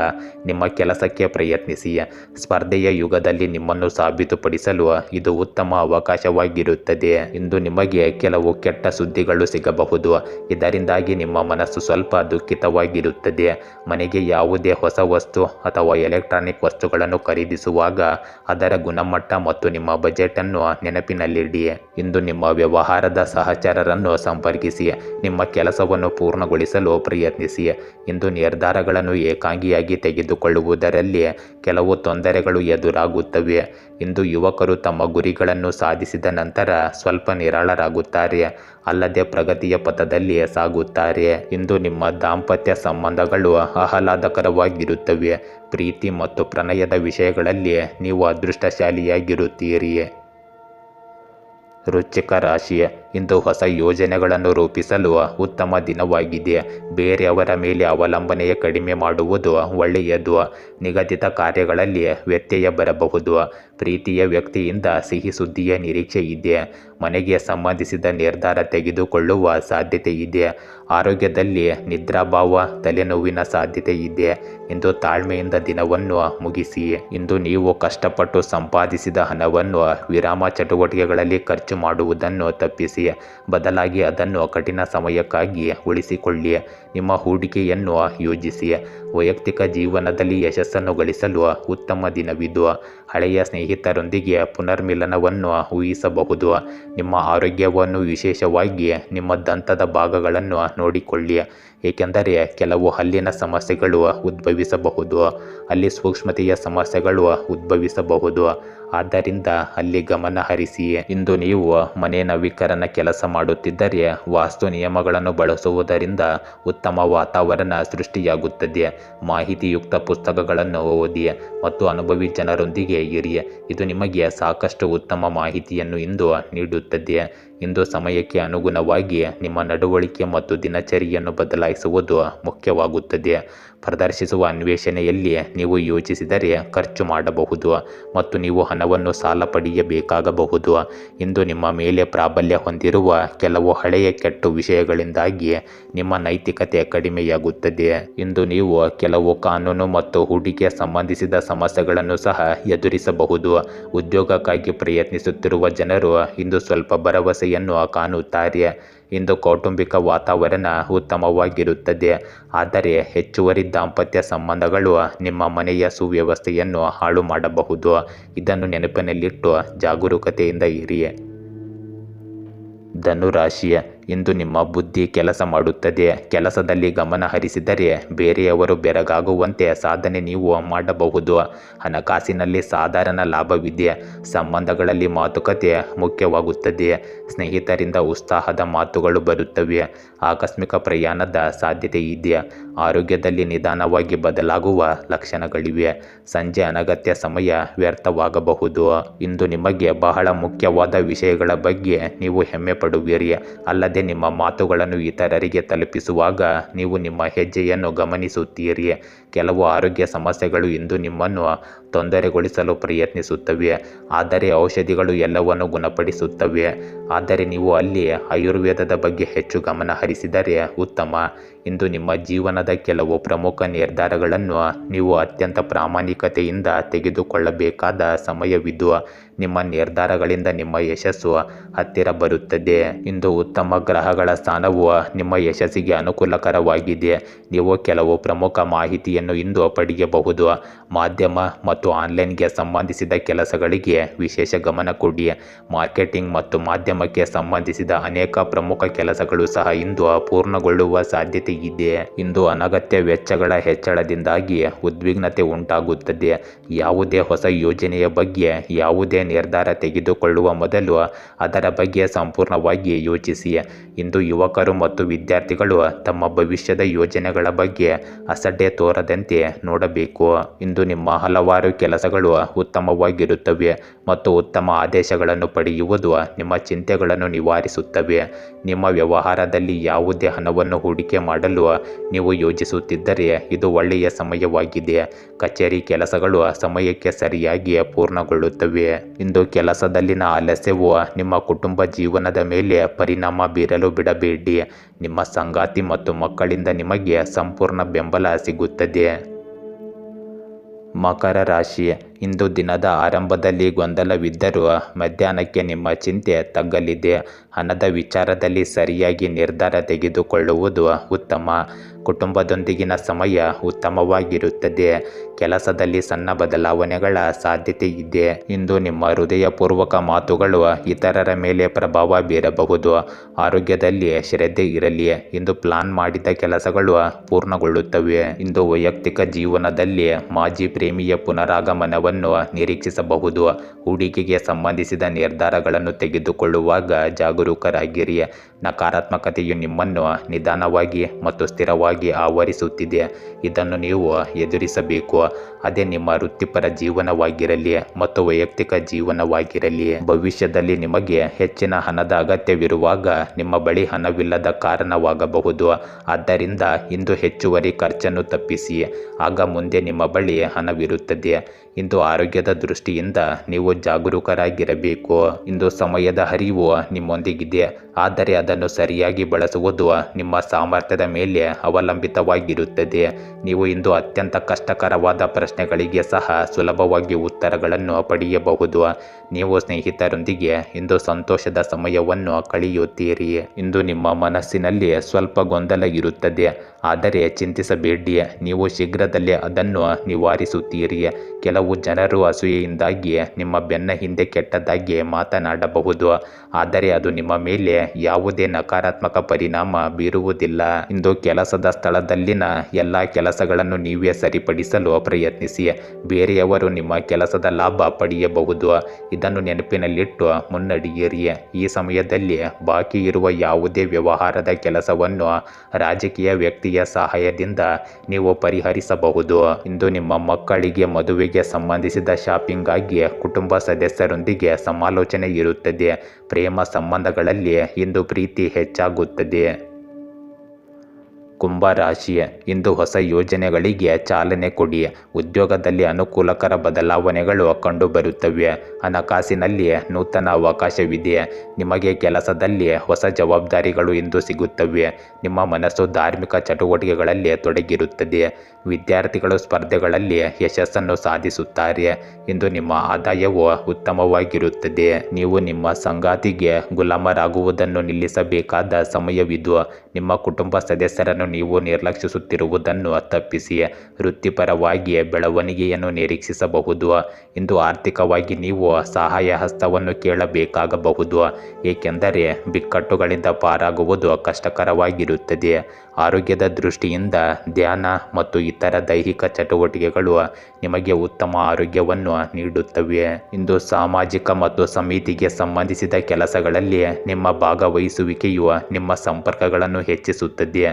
ನಿಮ್ಮ ಕೆಲಸಕ್ಕೆ ಪ್ರಯತ್ನಿಸಿ. ಸ್ಪರ್ಧೆಯ ಯುಗದಲ್ಲಿ ನಿಮ್ಮನ್ನು ಸಾಬೀತುಪಡಿಸಲು ಇದು ಉತ್ತಮ ಅವಕಾಶವಾಗಿರುತ್ತದೆ. ಇಂದು ನಿಮಗೆ ಕೆಲವು ಕೆಟ್ಟ ಸುದ್ದಿಗಳು ಸಿಗಬಹುದು. ಇದರಿಂದಾಗಿ ನಿಮ್ಮ ಮನಸ್ಸು ಸ್ವಲ್ಪ ದುಃಖಿತವಾಗಿರುತ್ತದೆ. ಮನೆಗೆ ಯಾವುದೇ ಹೊಸ ವಸ್ತು ಅಥವಾ ಎಲೆಕ್ಟ್ರಾನಿಕ್ ವಸ್ತುಗಳನ್ನು ಖರೀದಿಸುವಾಗ ಅದರ ಗುಣಮಟ್ಟ ಮತ್ತು ನಿಮ್ಮ ಬಜೆಟ್ ಅನ್ನು ನೆನಪಿನಲ್ಲಿಡಿ. ಇಂದು ನಿಮ್ಮ ವ್ಯವಹಾರದ ಸಹಚರರನ್ನು ಸಂಪರ್ಕಿಸಿ, ನಿಮ್ಮ ಕೆಲಸವನ್ನು ಪೂರ್ಣಗೊಳಿಸಲು ಪ್ರಯತ್ನಿಸಿ. ಇಂದು ನಿರ್ಧಾರಗಳನ್ನು ಏಕಾಂಗಿಯಾಗಿ ತೆಗೆದುಕೊಳ್ಳುವುದರಲ್ಲಿ ಕೆಲವು ತೊಂದರೆಗಳು ಎದುರಾಗುತ್ತವೆ. ಇಂದು ಯುವಕರು ತಮ್ಮ ಗುರಿಗಳನ್ನು ಸಾಧಿಸಿದ ನಂತರ ಸ್ವಲ್ಪ ನಿರಾಳರಾಗುತ್ತಾರೆ. ಅಲ್ಲದೆ ಪ್ರಗತಿಯ ಪಥದಲ್ಲಿ ಸಾಗುತ್ತಾರೆ. ಇಂದು ನಿಮ್ಮ ದಾಂಪತ್ಯ ಸಂಬಂಧಗಳು ಆಹ್ಲಾದಕರವಾಗಿರುತ್ತವೆ. ಪ್ರೀತಿ ಮತ್ತು ಪ್ರಣಯದ ವಿಷಯಗಳಲ್ಲಿ ನೀವು ಅದೃಷ್ಟಶಾಲಿಯಾಗಿರುತ್ತೀರಿ. ವೃಶ್ಚಿಕ ರಾಶಿ ಇಂದು ಹೊಸ ಯೋಜನೆಗಳನ್ನು ರೂಪಿಸಲು ಉತ್ತಮ ದಿನವಾಗಿದೆ. ಬೇರೆಯವರ ಮೇಲೆ ಅವಲಂಬನೆಯ ಕಡಿಮೆ ಮಾಡುವುದು ಒಳ್ಳೆಯದು. ನಿಗದಿತ ಕಾರ್ಯಗಳಲ್ಲಿ ವ್ಯತ್ಯಯ ಬರಬಹುದು. ಪ್ರೀತಿಯ ವ್ಯಕ್ತಿಯಿಂದ ಸಿಹಿ ಸುದ್ದಿಯ ನಿರೀಕ್ಷೆ ಇದೆ. ಮನೆಗೆ ಸಂಬಂಧಿಸಿದ ನಿರ್ಧಾರ ತೆಗೆದುಕೊಳ್ಳುವ ಸಾಧ್ಯತೆ ಇದೆ. ಆರೋಗ್ಯದಲ್ಲಿ ನಿದ್ರಾಭಾವ, ತಲೆನೋವಿನ ಸಾಧ್ಯತೆ ಇದೆ ಎಂದು ತಾಳ್ಮೆಯಿಂದ ದಿನವನ್ನು ಮುಗಿಸಿ. ಇಂದು ನೀವು ಕಷ್ಟಪಟ್ಟು ಸಂಪಾದಿಸಿದ ಹಣವನ್ನು ವಿರಾಮ ಚಟುವಟಿಕೆಗಳಲ್ಲಿ ಖರ್ಚು ಮಾಡುವುದನ್ನು ತಪ್ಪಿಸಿ. ಬದಲಾಗಿ ಅದನ್ನು ಕಠಿಣ ಸಮಯಕ್ಕಾಗಿ ಉಳಿಸಿಕೊಳ್ಳಿ. ನಿಮ್ಮ ಹೂಡಿಕೆಯನ್ನು ಯೋಜಿಸಿ. ವೈಯಕ್ತಿಕ ಜೀವನದಲ್ಲಿ ಯಶಸ್ಸನ್ನು ಗಳಿಸಲು ಉತ್ತಮ ದಿನವಿದ್ದು ಹಳೆಯ ಸ್ನೇಹಿತರೊಂದಿಗೆ ಪುನರ್ಮಿಲನವನ್ನು ಊಹಿಸಬಹುದು. ನಿಮ್ಮ ಆರೋಗ್ಯವನ್ನು ವಿಶೇಷವಾಗಿ ನಿಮ್ಮ ದಂತದ ಭಾಗಗಳನ್ನು ನೋಡಿಕೊಳ್ಳಿ. ಏಕೆಂದರೆ ಕೆಲವು ಹಲ್ಲಿನ ಸಮಸ್ಯೆಗಳು ಉದ್ಭವಿಸಬಹುದು. ಅಲ್ಲಿ ಸೂಕ್ಷ್ಮತೆಯ ಸಮಸ್ಯೆಗಳು ಉದ್ಭವಿಸಬಹುದು. ಆದ್ದರಿಂದ ಅಲ್ಲಿ ಗಮನ ಹರಿಸಿ, ಇಂದು ನೀವು ಮನೆ ನವೀಕರಣ ಕೆಲಸ ಮಾಡುತ್ತಿದ್ದರೆ ವಾಸ್ತು ನಿಯಮಗಳನ್ನು ಬಳಸುವುದರಿಂದ ಉತ್ತಮ ವಾತಾವರಣ ಸೃಷ್ಟಿಯಾಗುತ್ತದೆ. ಮಾಹಿತಿಯುಕ್ತ ಪುಸ್ತಕಗಳನ್ನು ಓದಿ ಮತ್ತು ಅನುಭವಿ ಜನರೊಂದಿಗೆ ಇರಿ. ಇದು ನಿಮಗೆ ಸಾಕಷ್ಟು ಉತ್ತಮ ಮಾಹಿತಿಯನ್ನು ಇಂದು ನೀಡುತ್ತದೆ. ಇಂದು ಸಮಯಕ್ಕೆ ಅನುಗುಣವಾಗಿ ನಿಮ್ಮ ನಡವಳಿಕೆ ಮತ್ತು ದಿನಚರಿಯನ್ನು ಬದಲಾಯಿಸುವುದು ಮುಖ್ಯವಾಗುತ್ತದೆ. ಪ್ರದರ್ಶಿಸುವ ಅನ್ವೇಷಣೆಯಲ್ಲಿ ನೀವು ಯೋಚಿಸಿದರೆ ಖರ್ಚು ಮಾಡಬಹುದು ಮತ್ತು ನೀವು ಹಣವನ್ನು ಸಾಲ ಪಡೆಯಬೇಕಾಗಬಹುದು. ಇಂದು ನಿಮ್ಮ ಮೇಲೆ ಪ್ರಾಬಲ್ಯ ಹೊಂದಿರುವ ಕೆಲವು ಹಳೆಯ ಕೆಟ್ಟು ವಿಷಯಗಳಿಂದಾಗಿ ನಿಮ್ಮ ನೈತಿಕತೆ ಕಡಿಮೆಯಾಗುತ್ತದೆ. ಇಂದು ನೀವು ಕೆಲವು ಕಾನೂನು ಮತ್ತು ಹೂಡಿಕೆ ಸಂಬಂಧಿಸಿದ ಸಮಸ್ಯೆಗಳನ್ನು ಸಹ ಎದುರಿಸಬಹುದು. ಉದ್ಯೋಗಕ್ಕಾಗಿ ಪ್ರಯತ್ನಿಸುತ್ತಿರುವ ಜನರು ಇಂದು ಸ್ವಲ್ಪ ಭರವಸೆಯನ್ನು ಕಾಣುತ್ತಾರೆ. ಇಂದು ಕೌಟುಂಬಿಕ ವಾತಾವರಣ ಉತ್ತಮವಾಗಿರುತ್ತದೆ. ಆದರೆ ಹೆಚ್ಚುವರಿ ದಾಂಪತ್ಯ ಸಂಬಂಧಗಳು ನಿಮ್ಮ ಮನೆಯ ಸುವ್ಯವಸ್ಥೆಯನ್ನು ಹಾಳು ಮಾಡಬಹುದು. ಇದನ್ನು ನೆನಪಿನಲ್ಲಿಟ್ಟು ಜಾಗರೂಕತೆಯಿಂದ ಇರಿ. ಧನುರಾಶಿ ಇಂದು ನಿಮ್ಮ ಬುದ್ಧಿ ಕೆಲಸ ಮಾಡುತ್ತದೆ. ಕೆಲಸದಲ್ಲಿ ಗಮನ ಹರಿಸಿದರೆ ಬೇರೆಯವರು ಬೆರಗಾಗುವಂತೆ ಸಾಧನೆ ನೀವು ಮಾಡಬಹುದು. ಹಣಕಾಸಿನಲ್ಲಿ ಸಾಧಾರಣ ಲಾಭವಿದೆ. ಸಂಬಂಧಗಳಲ್ಲಿ ಮಾತುಕತೆ ಮುಖ್ಯವಾಗುತ್ತದೆ. ಸ್ನೇಹಿತರಿಂದ ಉತ್ಸಾಹದ ಮಾತುಗಳು ಬರುತ್ತವೆ. ಆಕಸ್ಮಿಕ ಪ್ರಯಾಣದ ಸಾಧ್ಯತೆ ಇದೆ. ಆರೋಗ್ಯದಲ್ಲಿ ನಿಧಾನವಾಗಿ ಬದಲಾಗುವ ಲಕ್ಷಣಗಳಿವೆ. ಸಂಜೆ ಅನಗತ್ಯ ಸಮಯ ವ್ಯರ್ಥವಾಗಬಹುದು. ಇಂದು ನಿಮಗೆ ಬಹಳ ಮುಖ್ಯವಾದ ವಿಷಯಗಳ ಬಗ್ಗೆ ನೀವು ಹೆಮ್ಮೆ ಪಡುವಿರಿ ಅಲ್ಲದೆ ನಿಮ್ಮ ಮಾತುಗಳನ್ನು ಇತರರಿಗೆ ತಲುಪಿಸುವಾಗ ನೀವು ನಿಮ್ಮ ಹೆಜ್ಜೆಯನ್ನು ಗಮನಿಸುತ್ತೀರಿ. ಕೆಲವು ಆರೋಗ್ಯ ಸಮಸ್ಯೆಗಳು ಇಂದು ನಿಮ್ಮನ್ನು ತೊಂದರೆಗೊಳಿಸಲು ಪ್ರಯತ್ನಿಸುತ್ತವೆ. ಆದರೆ ಔಷಧಿಗಳು ಎಲ್ಲವನ್ನು ಗುಣಪಡಿಸುತ್ತವೆ. ಆದರೆ ನೀವು ಅಲ್ಲಿ ಆಯುರ್ವೇದದ ಬಗ್ಗೆ ಹೆಚ್ಚು ಗಮನ ಹರಿಸಿದರೆ ಉತ್ತಮ. ಇಂದು ನಿಮ್ಮ ಜೀವನದ ಕೆಲವು ಪ್ರಮುಖ ನಿರ್ಧಾರಗಳನ್ನು ನೀವು ಅತ್ಯಂತ ಪ್ರಾಮಾಣಿಕತೆಯಿಂದ ತೆಗೆದುಕೊಳ್ಳಬೇಕಾದ ಸಮಯವಿದ್ದು ನಿಮ್ಮ ನಿರ್ಧಾರಗಳಿಂದ ನಿಮ್ಮ ಯಶಸ್ಸು ಹತ್ತಿರ ಬರುತ್ತದೆ. ಇಂದು ಉತ್ತಮ ಗ್ರಹಗಳ ಸ್ಥಾನವು ನಿಮ್ಮ ಯಶಸ್ಸಿಗೆ ಅನುಕೂಲಕರವಾಗಿದೆ. ನೀವು ಕೆಲವು ಪ್ರಮುಖ ಮಾಹಿತಿಯನ್ನು ಇಂದು ಪಡೆಯಬಹುದು. ಮಾಧ್ಯಮ ಮತ್ತು ಆನ್ಲೈನ್ಗೆ ಸಂಬಂಧಿಸಿದ ಕೆಲಸಗಳಿಗೆ ವಿಶೇಷ ಗಮನ ಕೊಡಿ. ಮಾರ್ಕೆಟಿಂಗ್ ಮತ್ತು ಮಾಧ್ಯಮಕ್ಕೆ ಸಂಬಂಧಿಸಿದ ಅನೇಕ ಪ್ರಮುಖ ಕೆಲಸಗಳು ಸಹ ಇಂದು ಪೂರ್ಣಗೊಳ್ಳುವ ಸಾಧ್ಯತೆ ಇದೆ. ಇಂದು ಅನಗತ್ಯ ವೆಚ್ಚಗಳ ಹೆಚ್ಚಳದಿಂದಾಗಿ ಉದ್ವಿಗ್ನತೆ ಉಂಟಾಗುತ್ತದೆ. ಯಾವುದೇ ಹೊಸ ಯೋಜನೆಯ ಬಗ್ಗೆ ಯಾವುದೇ ನಿರ್ಧಾರ ತೆಗೆದುಕೊಳ್ಳುವ ಮೊದಲು ಅದರ ಬಗ್ಗೆ ಸಂಪೂರ್ಣವಾಗಿ ಯೋಚಿಸಿ. ಇಂದು ಯುವಕರು ಮತ್ತು ವಿದ್ಯಾರ್ಥಿಗಳು ತಮ್ಮ ಭವಿಷ್ಯದ ಯೋಜನೆಗಳ ಬಗ್ಗೆ ಅಸಡ್ಡೆ ತೋರದೆ ಆಗದಂತೆ ನೋಡಬೇಕು. ಇಂದು ನಿಮ್ಮ ಹಲವಾರು ಕೆಲಸಗಳು ಉತ್ತಮವಾಗಿರುತ್ತವೆ ಮತ್ತು ಉತ್ತಮ ಆದೇಶಗಳನ್ನು ಪಡೆಯುವುದು ನಿಮ್ಮ ಚಿಂತೆಗಳನ್ನು ನಿವಾರಿಸುತ್ತವೆ. ನಿಮ್ಮ ವ್ಯವಹಾರದಲ್ಲಿ ಯಾವುದೇ ಹಣವನ್ನು ಹೂಡಿಕೆ ಮಾಡಲು ನೀವು ಯೋಜಿಸುತ್ತಿದ್ದರೆ ಇದು ಒಳ್ಳೆಯ ಸಮಯವಾಗಿದೆ. ಕಚೇರಿ ಕೆಲಸಗಳು ಸಮಯಕ್ಕೆ ಸರಿಯಾಗಿ ಪೂರ್ಣಗೊಳ್ಳುತ್ತವೆ. ಇಂದು ಕೆಲಸದಲ್ಲಿನ ಆಲಸ್ಯವು ನಿಮ್ಮ ಕುಟುಂಬ ಜೀವನದ ಮೇಲೆ ಪರಿಣಾಮ ಬೀರಲು ಬಿಡಬೇಡಿ. ನಿಮ್ಮ ಸಂಗಾತಿ ಮತ್ತು ಮಕ್ಕಳಿಂದ ನಿಮಗೆ ಸಂಪೂರ್ಣ ಬೆಂಬಲ ಸಿಗುತ್ತದೆ. ಮಕರ ರಾಶಿ ಇಂದು ದಿನದ ಆರಂಭದಲ್ಲಿ ಗೊಂದಲವಿದ್ದರೂ ಮಧ್ಯಾಹ್ನಕ್ಕೆ ನಿಮ್ಮ ಚಿಂತೆ ತಗ್ಗಲಿದೆ. ಹಣದ ವಿಚಾರದಲ್ಲಿ ಸರಿಯಾಗಿ ನಿರ್ಧಾರ ತೆಗೆದುಕೊಳ್ಳುವುದು ಉತ್ತಮ. ಕುಟುಂಬದೊಂದಿಗಿನ ಸಮಯ ಉತ್ತಮವಾಗಿರುತ್ತದೆ. ಕೆಲಸದಲ್ಲಿ ಸಣ್ಣ ಬದಲಾವಣೆಗಳ ಸಾಧ್ಯತೆ ಇದೆ ಇಂದು ನಿಮ್ಮ ಹೃದಯಪೂರ್ವಕ ಮಾತುಗಳು ಇತರರ ಮೇಲೆ ಪ್ರಭಾವ ಬೀರಬಹುದು. ಆರೋಗ್ಯದಲ್ಲಿ ಶ್ರದ್ಧೆ ಇರಲಿ ಇಂದು ಪ್ಲಾನ್ ಮಾಡಿದ ಕೆಲಸಗಳು ಪೂರ್ಣಗೊಳ್ಳುತ್ತವೆ. ಇಂದು ವೈಯಕ್ತಿಕ ಜೀವನದಲ್ಲಿ ಮಾಜಿ ಪ್ರೇಮಿಯ ಪುನರಾಗಮನವನ್ನು ನಿರೀಕ್ಷಿಸಬಹುದು. ಹೂಡಿಕೆಗೆ ಸಂಬಂಧಿಸಿದ ನಿರ್ಧಾರಗಳನ್ನು ತೆಗೆದುಕೊಳ್ಳುವಾಗ ಜಾಗರೂಕರಾಗಿರಿ. ನಕಾರಾತ್ಮಕತೆಯು ನಿಮ್ಮನ್ನು ನಿಧಾನವಾಗಿ ಮತ್ತು ಸ್ಥಿರವಾಗಿ ಆವರಿಸುತ್ತಿದೆ. ಇದನ್ನು ನೀವು ಎದುರಿಸಬೇಕು. ಅದೇ ನಿಮ್ಮ ವೃತ್ತಿಪರ ಜೀವನವಾಗಿರಲಿ ಮತ್ತು ವೈಯಕ್ತಿಕ ಜೀವನವಾಗಿರಲಿ. ಭವಿಷ್ಯದಲ್ಲಿ ನಿಮಗೆ ಹೆಚ್ಚಿನ ಹಣದ ಅಗತ್ಯವಿರುವಾಗ ನಿಮ್ಮ ಬಳಿ ಹಣವಿಲ್ಲದ ಕಾರಣವಾಗಬಹುದು. ಆದ್ದರಿಂದ ಇಂದು ಹೆಚ್ಚುವರಿ ಖರ್ಚನ್ನು ತಪ್ಪಿಸಿ. ಆಗ ಮುಂದೆ ನಿಮ್ಮ ಬಳಿ ಹಣವಿರುತ್ತದೆ. ಇಂದು ಆರೋಗ್ಯದ ದೃಷ್ಟಿಯಿಂದ ನೀವು ಜಾಗರೂಕರಾಗಿರಬೇಕು. ಇಂದು ಸಮಯದ ಹರಿವು ನಿಮ್ಮೊಂದಿಗಿದೆ. ಆದರೆ ಅದನ್ನು ಸರಿಯಾಗಿ ಬಳಸುವುದು ನಿಮ್ಮ ಸಾಮರ್ಥ್ಯದ ಮೇಲೆ ಅವಲಂಬಿತವಾಗಿರುತ್ತದೆ. ನೀವು ಇಂದು ಅತ್ಯಂತ ಕಷ್ಟಕರವಾದ ಪ್ರಶ್ನೆಗಳಿಗೆ ಸಹ ಸುಲಭವಾಗಿ ಉತ್ತರಗಳನ್ನು ಪಡೆಯಬಹುದು. ನೀವು ಸ್ನೇಹಿತರೊಂದಿಗೆ ಇಂದು ಸಂತೋಷದ ಸಮಯವನ್ನು ಕಳೆಯುತ್ತೀರಿ. ಇಂದು ನಿಮ್ಮ ಮನಸ್ಸಿನಲ್ಲಿ ಸ್ವಲ್ಪ ಗೊಂದಲ ಇರುತ್ತದೆ. ಆದರೆ ಚಿಂತಿಸಬೇಡಿ. ನೀವು ಶೀಘ್ರದಲ್ಲೇ ಅದನ್ನು ನಿವಾರಿಸುತ್ತೀರಿ. ಕೆಲವು ಜನರು ಅಸೂಯೆಯಿಂದಾಗಿ ನಿಮ್ಮ ಬೆನ್ನ ಹಿಂದೆ ಕೆಟ್ಟದಾಗಿ ಮಾತನಾಡಬಹುದು. ಆದರೆ ಅದು ನಿಮ್ಮ ಮೇಲೆ ಯಾವುದೇ ನಕಾರಾತ್ಮಕ ಪರಿಣಾಮ ಬೀರುವುದಿಲ್ಲ. ಇಂದು ಕೆಲಸದ ಸ್ಥಳದಲ್ಲಿನ ಎಲ್ಲ ಕೆಲಸಗಳನ್ನು ನೀವೇ ಸರಿಪಡಿಸಲು ಪ್ರಯತ್ನಿಸಿ. ಬೇರೆಯವರು ನಿಮ್ಮ ಕೆಲಸದ ಲಾಭ ಪಡೆಯಬಹುದು. ಇದನ್ನು ನೆನಪಿನಲ್ಲಿಟ್ಟು ಮುನ್ನಡೆಯಿರಿ. ಈ ಸಮಯದಲ್ಲಿ ಬಾಕಿ ಇರುವ ಯಾವುದೇ ವ್ಯವಹಾರದ ಕೆಲಸವನ್ನು ರಾಜಕೀಯ ವ್ಯಕ್ತಿಯ ಸಹಾಯದಿಂದ ನೀವು ಪರಿಹರಿಸಬಹುದು. ಇಂದು ನಿಮ್ಮ ಮಕ್ಕಳಿಗೆ ಮದುವೆಗೆ ಸಂಬಂಧಿಸಿದ ಶಾಪಿಂಗ್ ಆಗಿ ಕುಟುಂಬ ಸದಸ್ಯರೊಂದಿಗೆ ಸಮಾಲೋಚನೆ ಇರುತ್ತದೆ. ಪ್ರೇಮ ಸಂಬಂಧಗಳಲ್ಲಿ ಇಂದು ಪ್ರೀತಿ ಹೆಚ್ಚಾಗುತ್ತದೆ. ಕುಂಭರಾಶಿ ಇಂದು ಹೊಸ ಯೋಜನೆಗಳಿಗೆ ಚಾಲನೆ ಕೊಡಿ. ಉದ್ಯೋಗದಲ್ಲಿ ಅನುಕೂಲಕರ ಬದಲಾವಣೆಗಳು ಕಂಡುಬರುತ್ತವೆ. ಹಣಕಾಸಿನಲ್ಲಿ ನೂತನ ಅವಕಾಶವಿದೆ. ನಿಮಗೆ ಕೆಲಸದಲ್ಲಿ ಹೊಸ ಜವಾಬ್ದಾರಿಗಳು ಇಂದು ಸಿಗುತ್ತವೆ. ನಿಮ್ಮ ಮನಸ್ಸು ಧಾರ್ಮಿಕ ಚಟುವಟಿಕೆಗಳಲ್ಲಿ ತೊಡಗಿರುತ್ತದೆ. ವಿದ್ಯಾರ್ಥಿಗಳು ಸ್ಪರ್ಧೆಗಳಲ್ಲಿ ಯಶಸ್ಸನ್ನು ಸಾಧಿಸುತ್ತಾರೆ. ಇಂದು ನಿಮ್ಮ ಆದಾಯವು ಉತ್ತಮವಾಗಿರುತ್ತದೆ. ನೀವು ನಿಮ್ಮ ಸಂಗಾತಿಗೆ ಗುಲಾಮರಾಗುವುದನ್ನು ನಿಲ್ಲಿಸಬೇಕಾದ ಸಮಯವಿದು. ನಿಮ್ಮ ಕುಟುಂಬ ಸದಸ್ಯರನ್ನು ನೀವು ನಿರ್ಲಕ್ಷಿಸುತ್ತಿರುವುದನ್ನು ತಪ್ಪಿಸಿ. ವೃತ್ತಿಪರವಾಗಿ ಬೆಳವಣಿಗೆಯನ್ನು ನಿರೀಕ್ಷಿಸಬಹುದು. ಇಂದು ಆರ್ಥಿಕವಾಗಿ ನೀವು ಸಹಾಯ ಹಸ್ತವನ್ನು ಕೇಳಬೇಕಾಗಬಹುದು. ಏಕೆಂದರೆ ಬಿಕ್ಕಟ್ಟುಗಳಿಂದ ಪಾರಾಗುವುದು ಕಷ್ಟಕರವಾಗಿರುತ್ತದೆ. ಆರೋಗ್ಯದ ದೃಷ್ಟಿಯಿಂದ ಧ್ಯಾನ ಮತ್ತು ಇತರ ದೈಹಿಕ ಚಟುವಟಿಕೆಗಳು ನಿಮಗೆ ಉತ್ತಮ ಆರೋಗ್ಯವನ್ನು ನೀಡುತ್ತವೆ. ಇಂದು ಸಾಮಾಜಿಕ ಮತ್ತು ಸಮಿತಿಗೆ ಸಂಬಂಧಿಸಿದ ಕೆಲಸಗಳಲ್ಲಿ ನಿಮ್ಮ ಭಾಗವಹಿಸುವಿಕೆಯು ನಿಮ್ಮ ಸಂಪರ್ಕಗಳನ್ನು ಹೆಚ್ಚಿಸುತ್ತದೆ.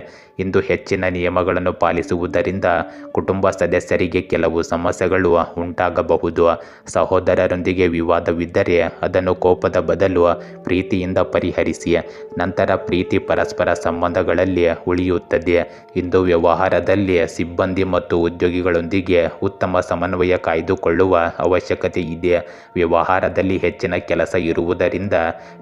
ಇಂದು ಹೆಚ್ಚಿನ ನಿಯಮಗಳನ್ನು ಪಾಲಿಸುವುದರಿಂದ ಕುಟುಂಬ ಸದಸ್ಯರಿಗೆ ಕೆಲವು ಸಮಸ್ಯೆಗಳು ಉಂಟಾಗಬಹುದು. ಸಹೋದರರೊಂದಿಗೆ ವಿವಾದವಿದ್ದರೆ ಅದನ್ನು ಕೋಪದ ಬದಲು ಪ್ರೀತಿಯಿಂದ ಪರಿಹರಿಸಿ, ನಂತರ ಪ್ರೀತಿ ಪರಸ್ಪರ ಸಂಬಂಧಗಳಲ್ಲಿ ಉಳಿಯುತ್ತದೆ. ಇಂದು ವ್ಯವಹಾರದಲ್ಲಿ ಸಿಬ್ಬಂದಿ ಮತ್ತು ಉದ್ಯೋಗಿಗಳೊಂದಿಗೆ ಉತ್ತಮ ಸಮನ್ವಯ ಕಾಯ್ದುಕೊಳ್ಳುವ ಅವಶ್ಯಕತೆ ಇದೆ. ವ್ಯವಹಾರದಲ್ಲಿ ಹೆಚ್ಚಿನ ಕೆಲಸ ಇರುವುದರಿಂದ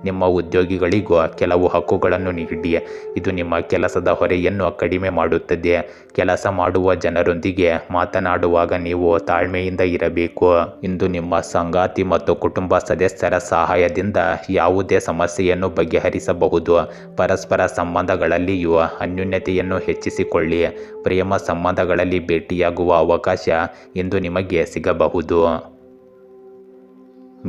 ನಿಮ್ಮ ಉದ್ಯೋಗಿಗಳಿಗೂ ಕೆಲವು ಹಕ್ಕುಗಳನ್ನು ನೀಡಿ. ಇದು ನಿಮ್ಮ ಕೆಲಸದ ಹೊರೆಯನ್ನು ಕಡಿಮೆ ಮಾಡುತ್ತದೆ. ಕೆಲಸ ಮಾಡುವ ಜನರೊಂದಿಗೆ ಮಾತನಾಡುವಾಗ ನೀವು ತಾಳ್ಮೆಯಿಂದ ಇರಬೇಕು. ಇಂದು ನಿಮ್ಮ ಸಂಗಾತಿ ಮತ್ತು ಕುಟುಂಬ ಸದಸ್ಯರ ಸಹಾಯದಿಂದ ಯಾವುದೇ ಸಮಸ್ಯೆಯನ್ನು ಬಗೆಹರಿಸಬಹುದು. ಪರಸ್ಪರ ಸಂಬಂಧಗಳಲ್ಲಿಯೂ ಅನ್ಯೂನ್ಯತೆಯನ್ನು ಹೆಚ್ಚಿಸಿಕೊಳ್ಳಿ. ಪ್ರೇಮ ಸಂಬಂಧಗಳಲ್ಲಿ ಭೇಟಿಯಾಗುವ ಅವಕಾಶ ಇಂದು ನಿಮಗೆ ಸಿಗಬಹುದು.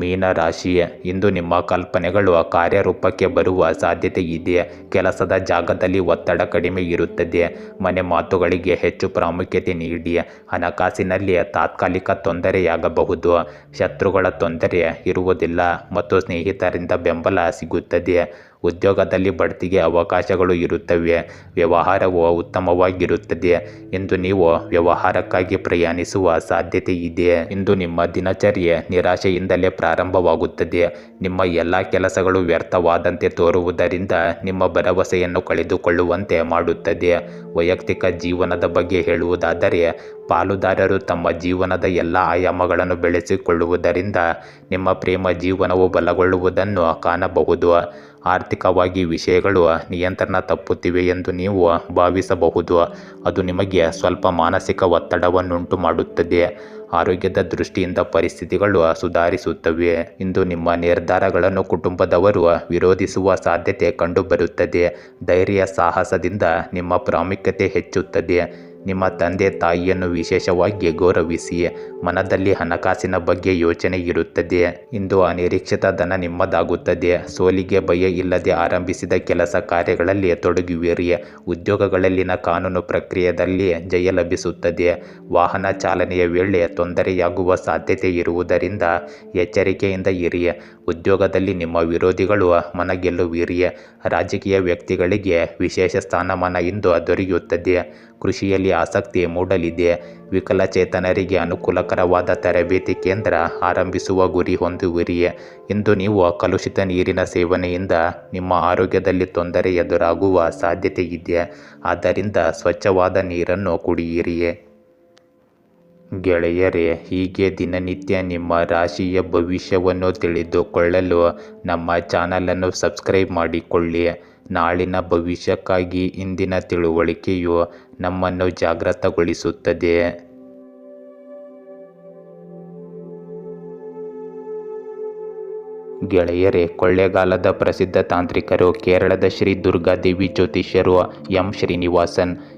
ಮೀನರಾಶಿ ಇಂದು ನಿಮ್ಮ ಕಲ್ಪನೆಗಳು ಕಾರ್ಯರೂಪಕ್ಕೆ ಬರುವ ಸಾಧ್ಯತೆ ಇದೆ ಕೆಲಸದ ಜಾಗದಲ್ಲಿ ಒತ್ತಡ ಕಡಿಮೆ ಇರುತ್ತದೆ ಮನೆ ಮಾತುಗಳಿಗೆ ಹೆಚ್ಚು ಪ್ರಾಮುಖ್ಯತೆ ನೀಡಿ ಹಣಕಾಸಿನಲ್ಲಿ ತಾತ್ಕಾಲಿಕ ತೊಂದರೆಯಾಗಬಹುದು? ಶತ್ರುಗಳ ತೊಂದರೆ ಇರುವುದಿಲ್ಲ ಮತ್ತು ಸ್ನೇಹಿತರಿಂದ ಬೆಂಬಲ ಸಿಗುತ್ತದೆ ಉದ್ಯೋಗದಲ್ಲಿ ಬಡ್ತಿಗೆ ಅವಕಾಶಗಳು ಇರುತ್ತವೆ. ವ್ಯವಹಾರವು ಉತ್ತಮವಾಗಿರುತ್ತದೆ. ಎಂದು ನೀವು ವ್ಯವಹಾರಕ್ಕಾಗಿ ಪ್ರಯಾಣಿಸುವ ಸಾಧ್ಯತೆ ಇದೆ. ಇಂದು ನಿಮ್ಮ ದಿನಚರ್ಯೆ ನಿರಾಶೆಯಿಂದಲೇ ಪ್ರಾರಂಭವಾಗುತ್ತದೆ. ನಿಮ್ಮ ಎಲ್ಲ ಕೆಲಸಗಳು ವ್ಯರ್ಥವಾದಂತೆ ತೋರುವುದರಿಂದ ನಿಮ್ಮ ಭರವಸೆಯನ್ನು ಕಳೆದುಕೊಳ್ಳುವಂತೆ ಮಾಡುತ್ತದೆ. ವೈಯಕ್ತಿಕ ಜೀವನದ ಬಗ್ಗೆ ಹೇಳುವುದಾದರೆ, ಪಾಲುದಾರರು ತಮ್ಮ ಜೀವನದ ಎಲ್ಲ ಆಯಾಮಗಳನ್ನು ಬೆಳೆಸಿಕೊಳ್ಳುವುದರಿಂದ ನಿಮ್ಮ ಪ್ರೇಮ ಜೀವನವು ಬಲಗೊಳ್ಳುವುದನ್ನು ಕಾಣಬಹುದು. ಆರ್ಥಿಕವಾಗಿ ವಿಷಯಗಳು ನಿಯಂತ್ರಣ ತಪ್ಪುತ್ತಿವೆ ಎಂದು ನೀವು ಭಾವಿಸಬಹುದು. ಅದು ನಿಮಗೆ ಸ್ವಲ್ಪ ಮಾನಸಿಕ ಒತ್ತಡವನ್ನುಂಟು ಮಾಡುತ್ತದೆ. ಆರೋಗ್ಯದ ದೃಷ್ಟಿಯಿಂದ ಪರಿಸ್ಥಿತಿಗಳು ಸುಧಾರಿಸುತ್ತವೆ. ಇಂದು ನಿಮ್ಮ ನಿರ್ಧಾರಗಳನ್ನು ಕುಟುಂಬದವರು ವಿರೋಧಿಸುವ ಸಾಧ್ಯತೆ ಕಂಡುಬರುತ್ತದೆ. ಧೈರ್ಯ ಸಾಹಸದಿಂದ ನಿಮ್ಮ ಪ್ರಾಮುಖ್ಯತೆ ಹೆಚ್ಚುತ್ತದೆ. ನಿಮ್ಮ ತಂದೆ ತಾಯಿಯನ್ನು ವಿಶೇಷವಾಗಿ ಗೌರವಿಸಿ ಮನದಲ್ಲಿ ಹಣಕಾಸಿನ ಬಗ್ಗೆ ಯೋಚನೆ ಇರುತ್ತದೆ. ಇಂದು ಅನಿರೀಕ್ಷಿತ ಧನ ನಿಮ್ಮದಾಗುತ್ತದೆ. ಸೋಲಿಗೆ ಭಯ ಇಲ್ಲದೆ ಆರಂಭಿಸಿದ ಕೆಲಸ ಕಾರ್ಯಗಳಲ್ಲಿ ತೊಡಗುವಿರಿ ಉದ್ಯೋಗಗಳಲ್ಲಿನ ಕಾನೂನು ಪ್ರಕ್ರಿಯೆಯಲ್ಲಿ ಜಯ ಲಭಿಸುತ್ತದೆ. ವಾಹನ ಚಾಲನೆಯ ವೇಳೆ ತೊಂದರೆಯಾಗುವ ಸಾಧ್ಯತೆ ಇರುವುದರಿಂದ ಎಚ್ಚರಿಕೆಯಿಂದ ಇರಿ. ಉದ್ಯೋಗದಲ್ಲಿ ನಿಮ್ಮ ವಿರೋಧಿಗಳು ಮನಗೆಲ್ಲುವಿರಿ. ರಾಜಕೀಯ ವ್ಯಕ್ತಿಗಳಿಗೆ ವಿಶೇಷ ಸ್ಥಾನಮಾನ ಇಂದು ದೊರೆಯುತ್ತದೆ. ಕೃಷಿಯಲ್ಲಿ ಆಸಕ್ತಿ ಮೂಡಲಿದೆ. ವಿಕಲಚೇತನರಿಗೆ ಅನುಕೂಲಕರವಾದ ತರಬೇತಿ ಕೇಂದ್ರ ಆರಂಭಿಸುವ ಗುರಿ ಹೊಂದುವಿರಿ ಇಂದು ನೀವು ಕಲುಷಿತ ನೀರಿನ ಸೇವನೆಯಿಂದ ನಿಮ್ಮ ಆರೋಗ್ಯದಲ್ಲಿ ತೊಂದರೆ ಎದುರಾಗುವ ಸಾಧ್ಯತೆ ಇದೆ ಆದ್ದರಿಂದ ಸ್ವಚ್ಛವಾದ ನೀರನ್ನು ಕುಡಿಯಿರಿ ಗೆಳೆಯರೇ, ಹೀಗೆ ದಿನನಿತ್ಯ ನಿಮ್ಮ ರಾಶಿಯ ಭವಿಷ್ಯವನ್ನು ತಿಳಿದುಕೊಳ್ಳಲು ನಮ್ಮ ಚಾನಲನ್ನು ಸಬ್ಸ್ಕ್ರೈಬ್ ಮಾಡಿಕೊಳ್ಳಿ. ನಾಳಿನ ಭವಿಷ್ಯಕ್ಕಾಗಿ ಇಂದಿನ ತಿಳುವಳಿಕೆಯು ನಮ್ಮನ್ನು ಜಾಗೃತಗೊಳಿಸುತ್ತದೆ ಗೆಳೆಯರೇ, ಕೊಳ್ಳೇಗಾಲದ ಪ್ರಸಿದ್ಧ ತಾಂತ್ರಿಕರು ಕೇರಳದ ಶ್ರೀ ದುರ್ಗಾದೇವಿ ಜ್ಯೋತಿಷ್ಯರು ಎಂ ಶ್ರೀನಿವಾಸನ್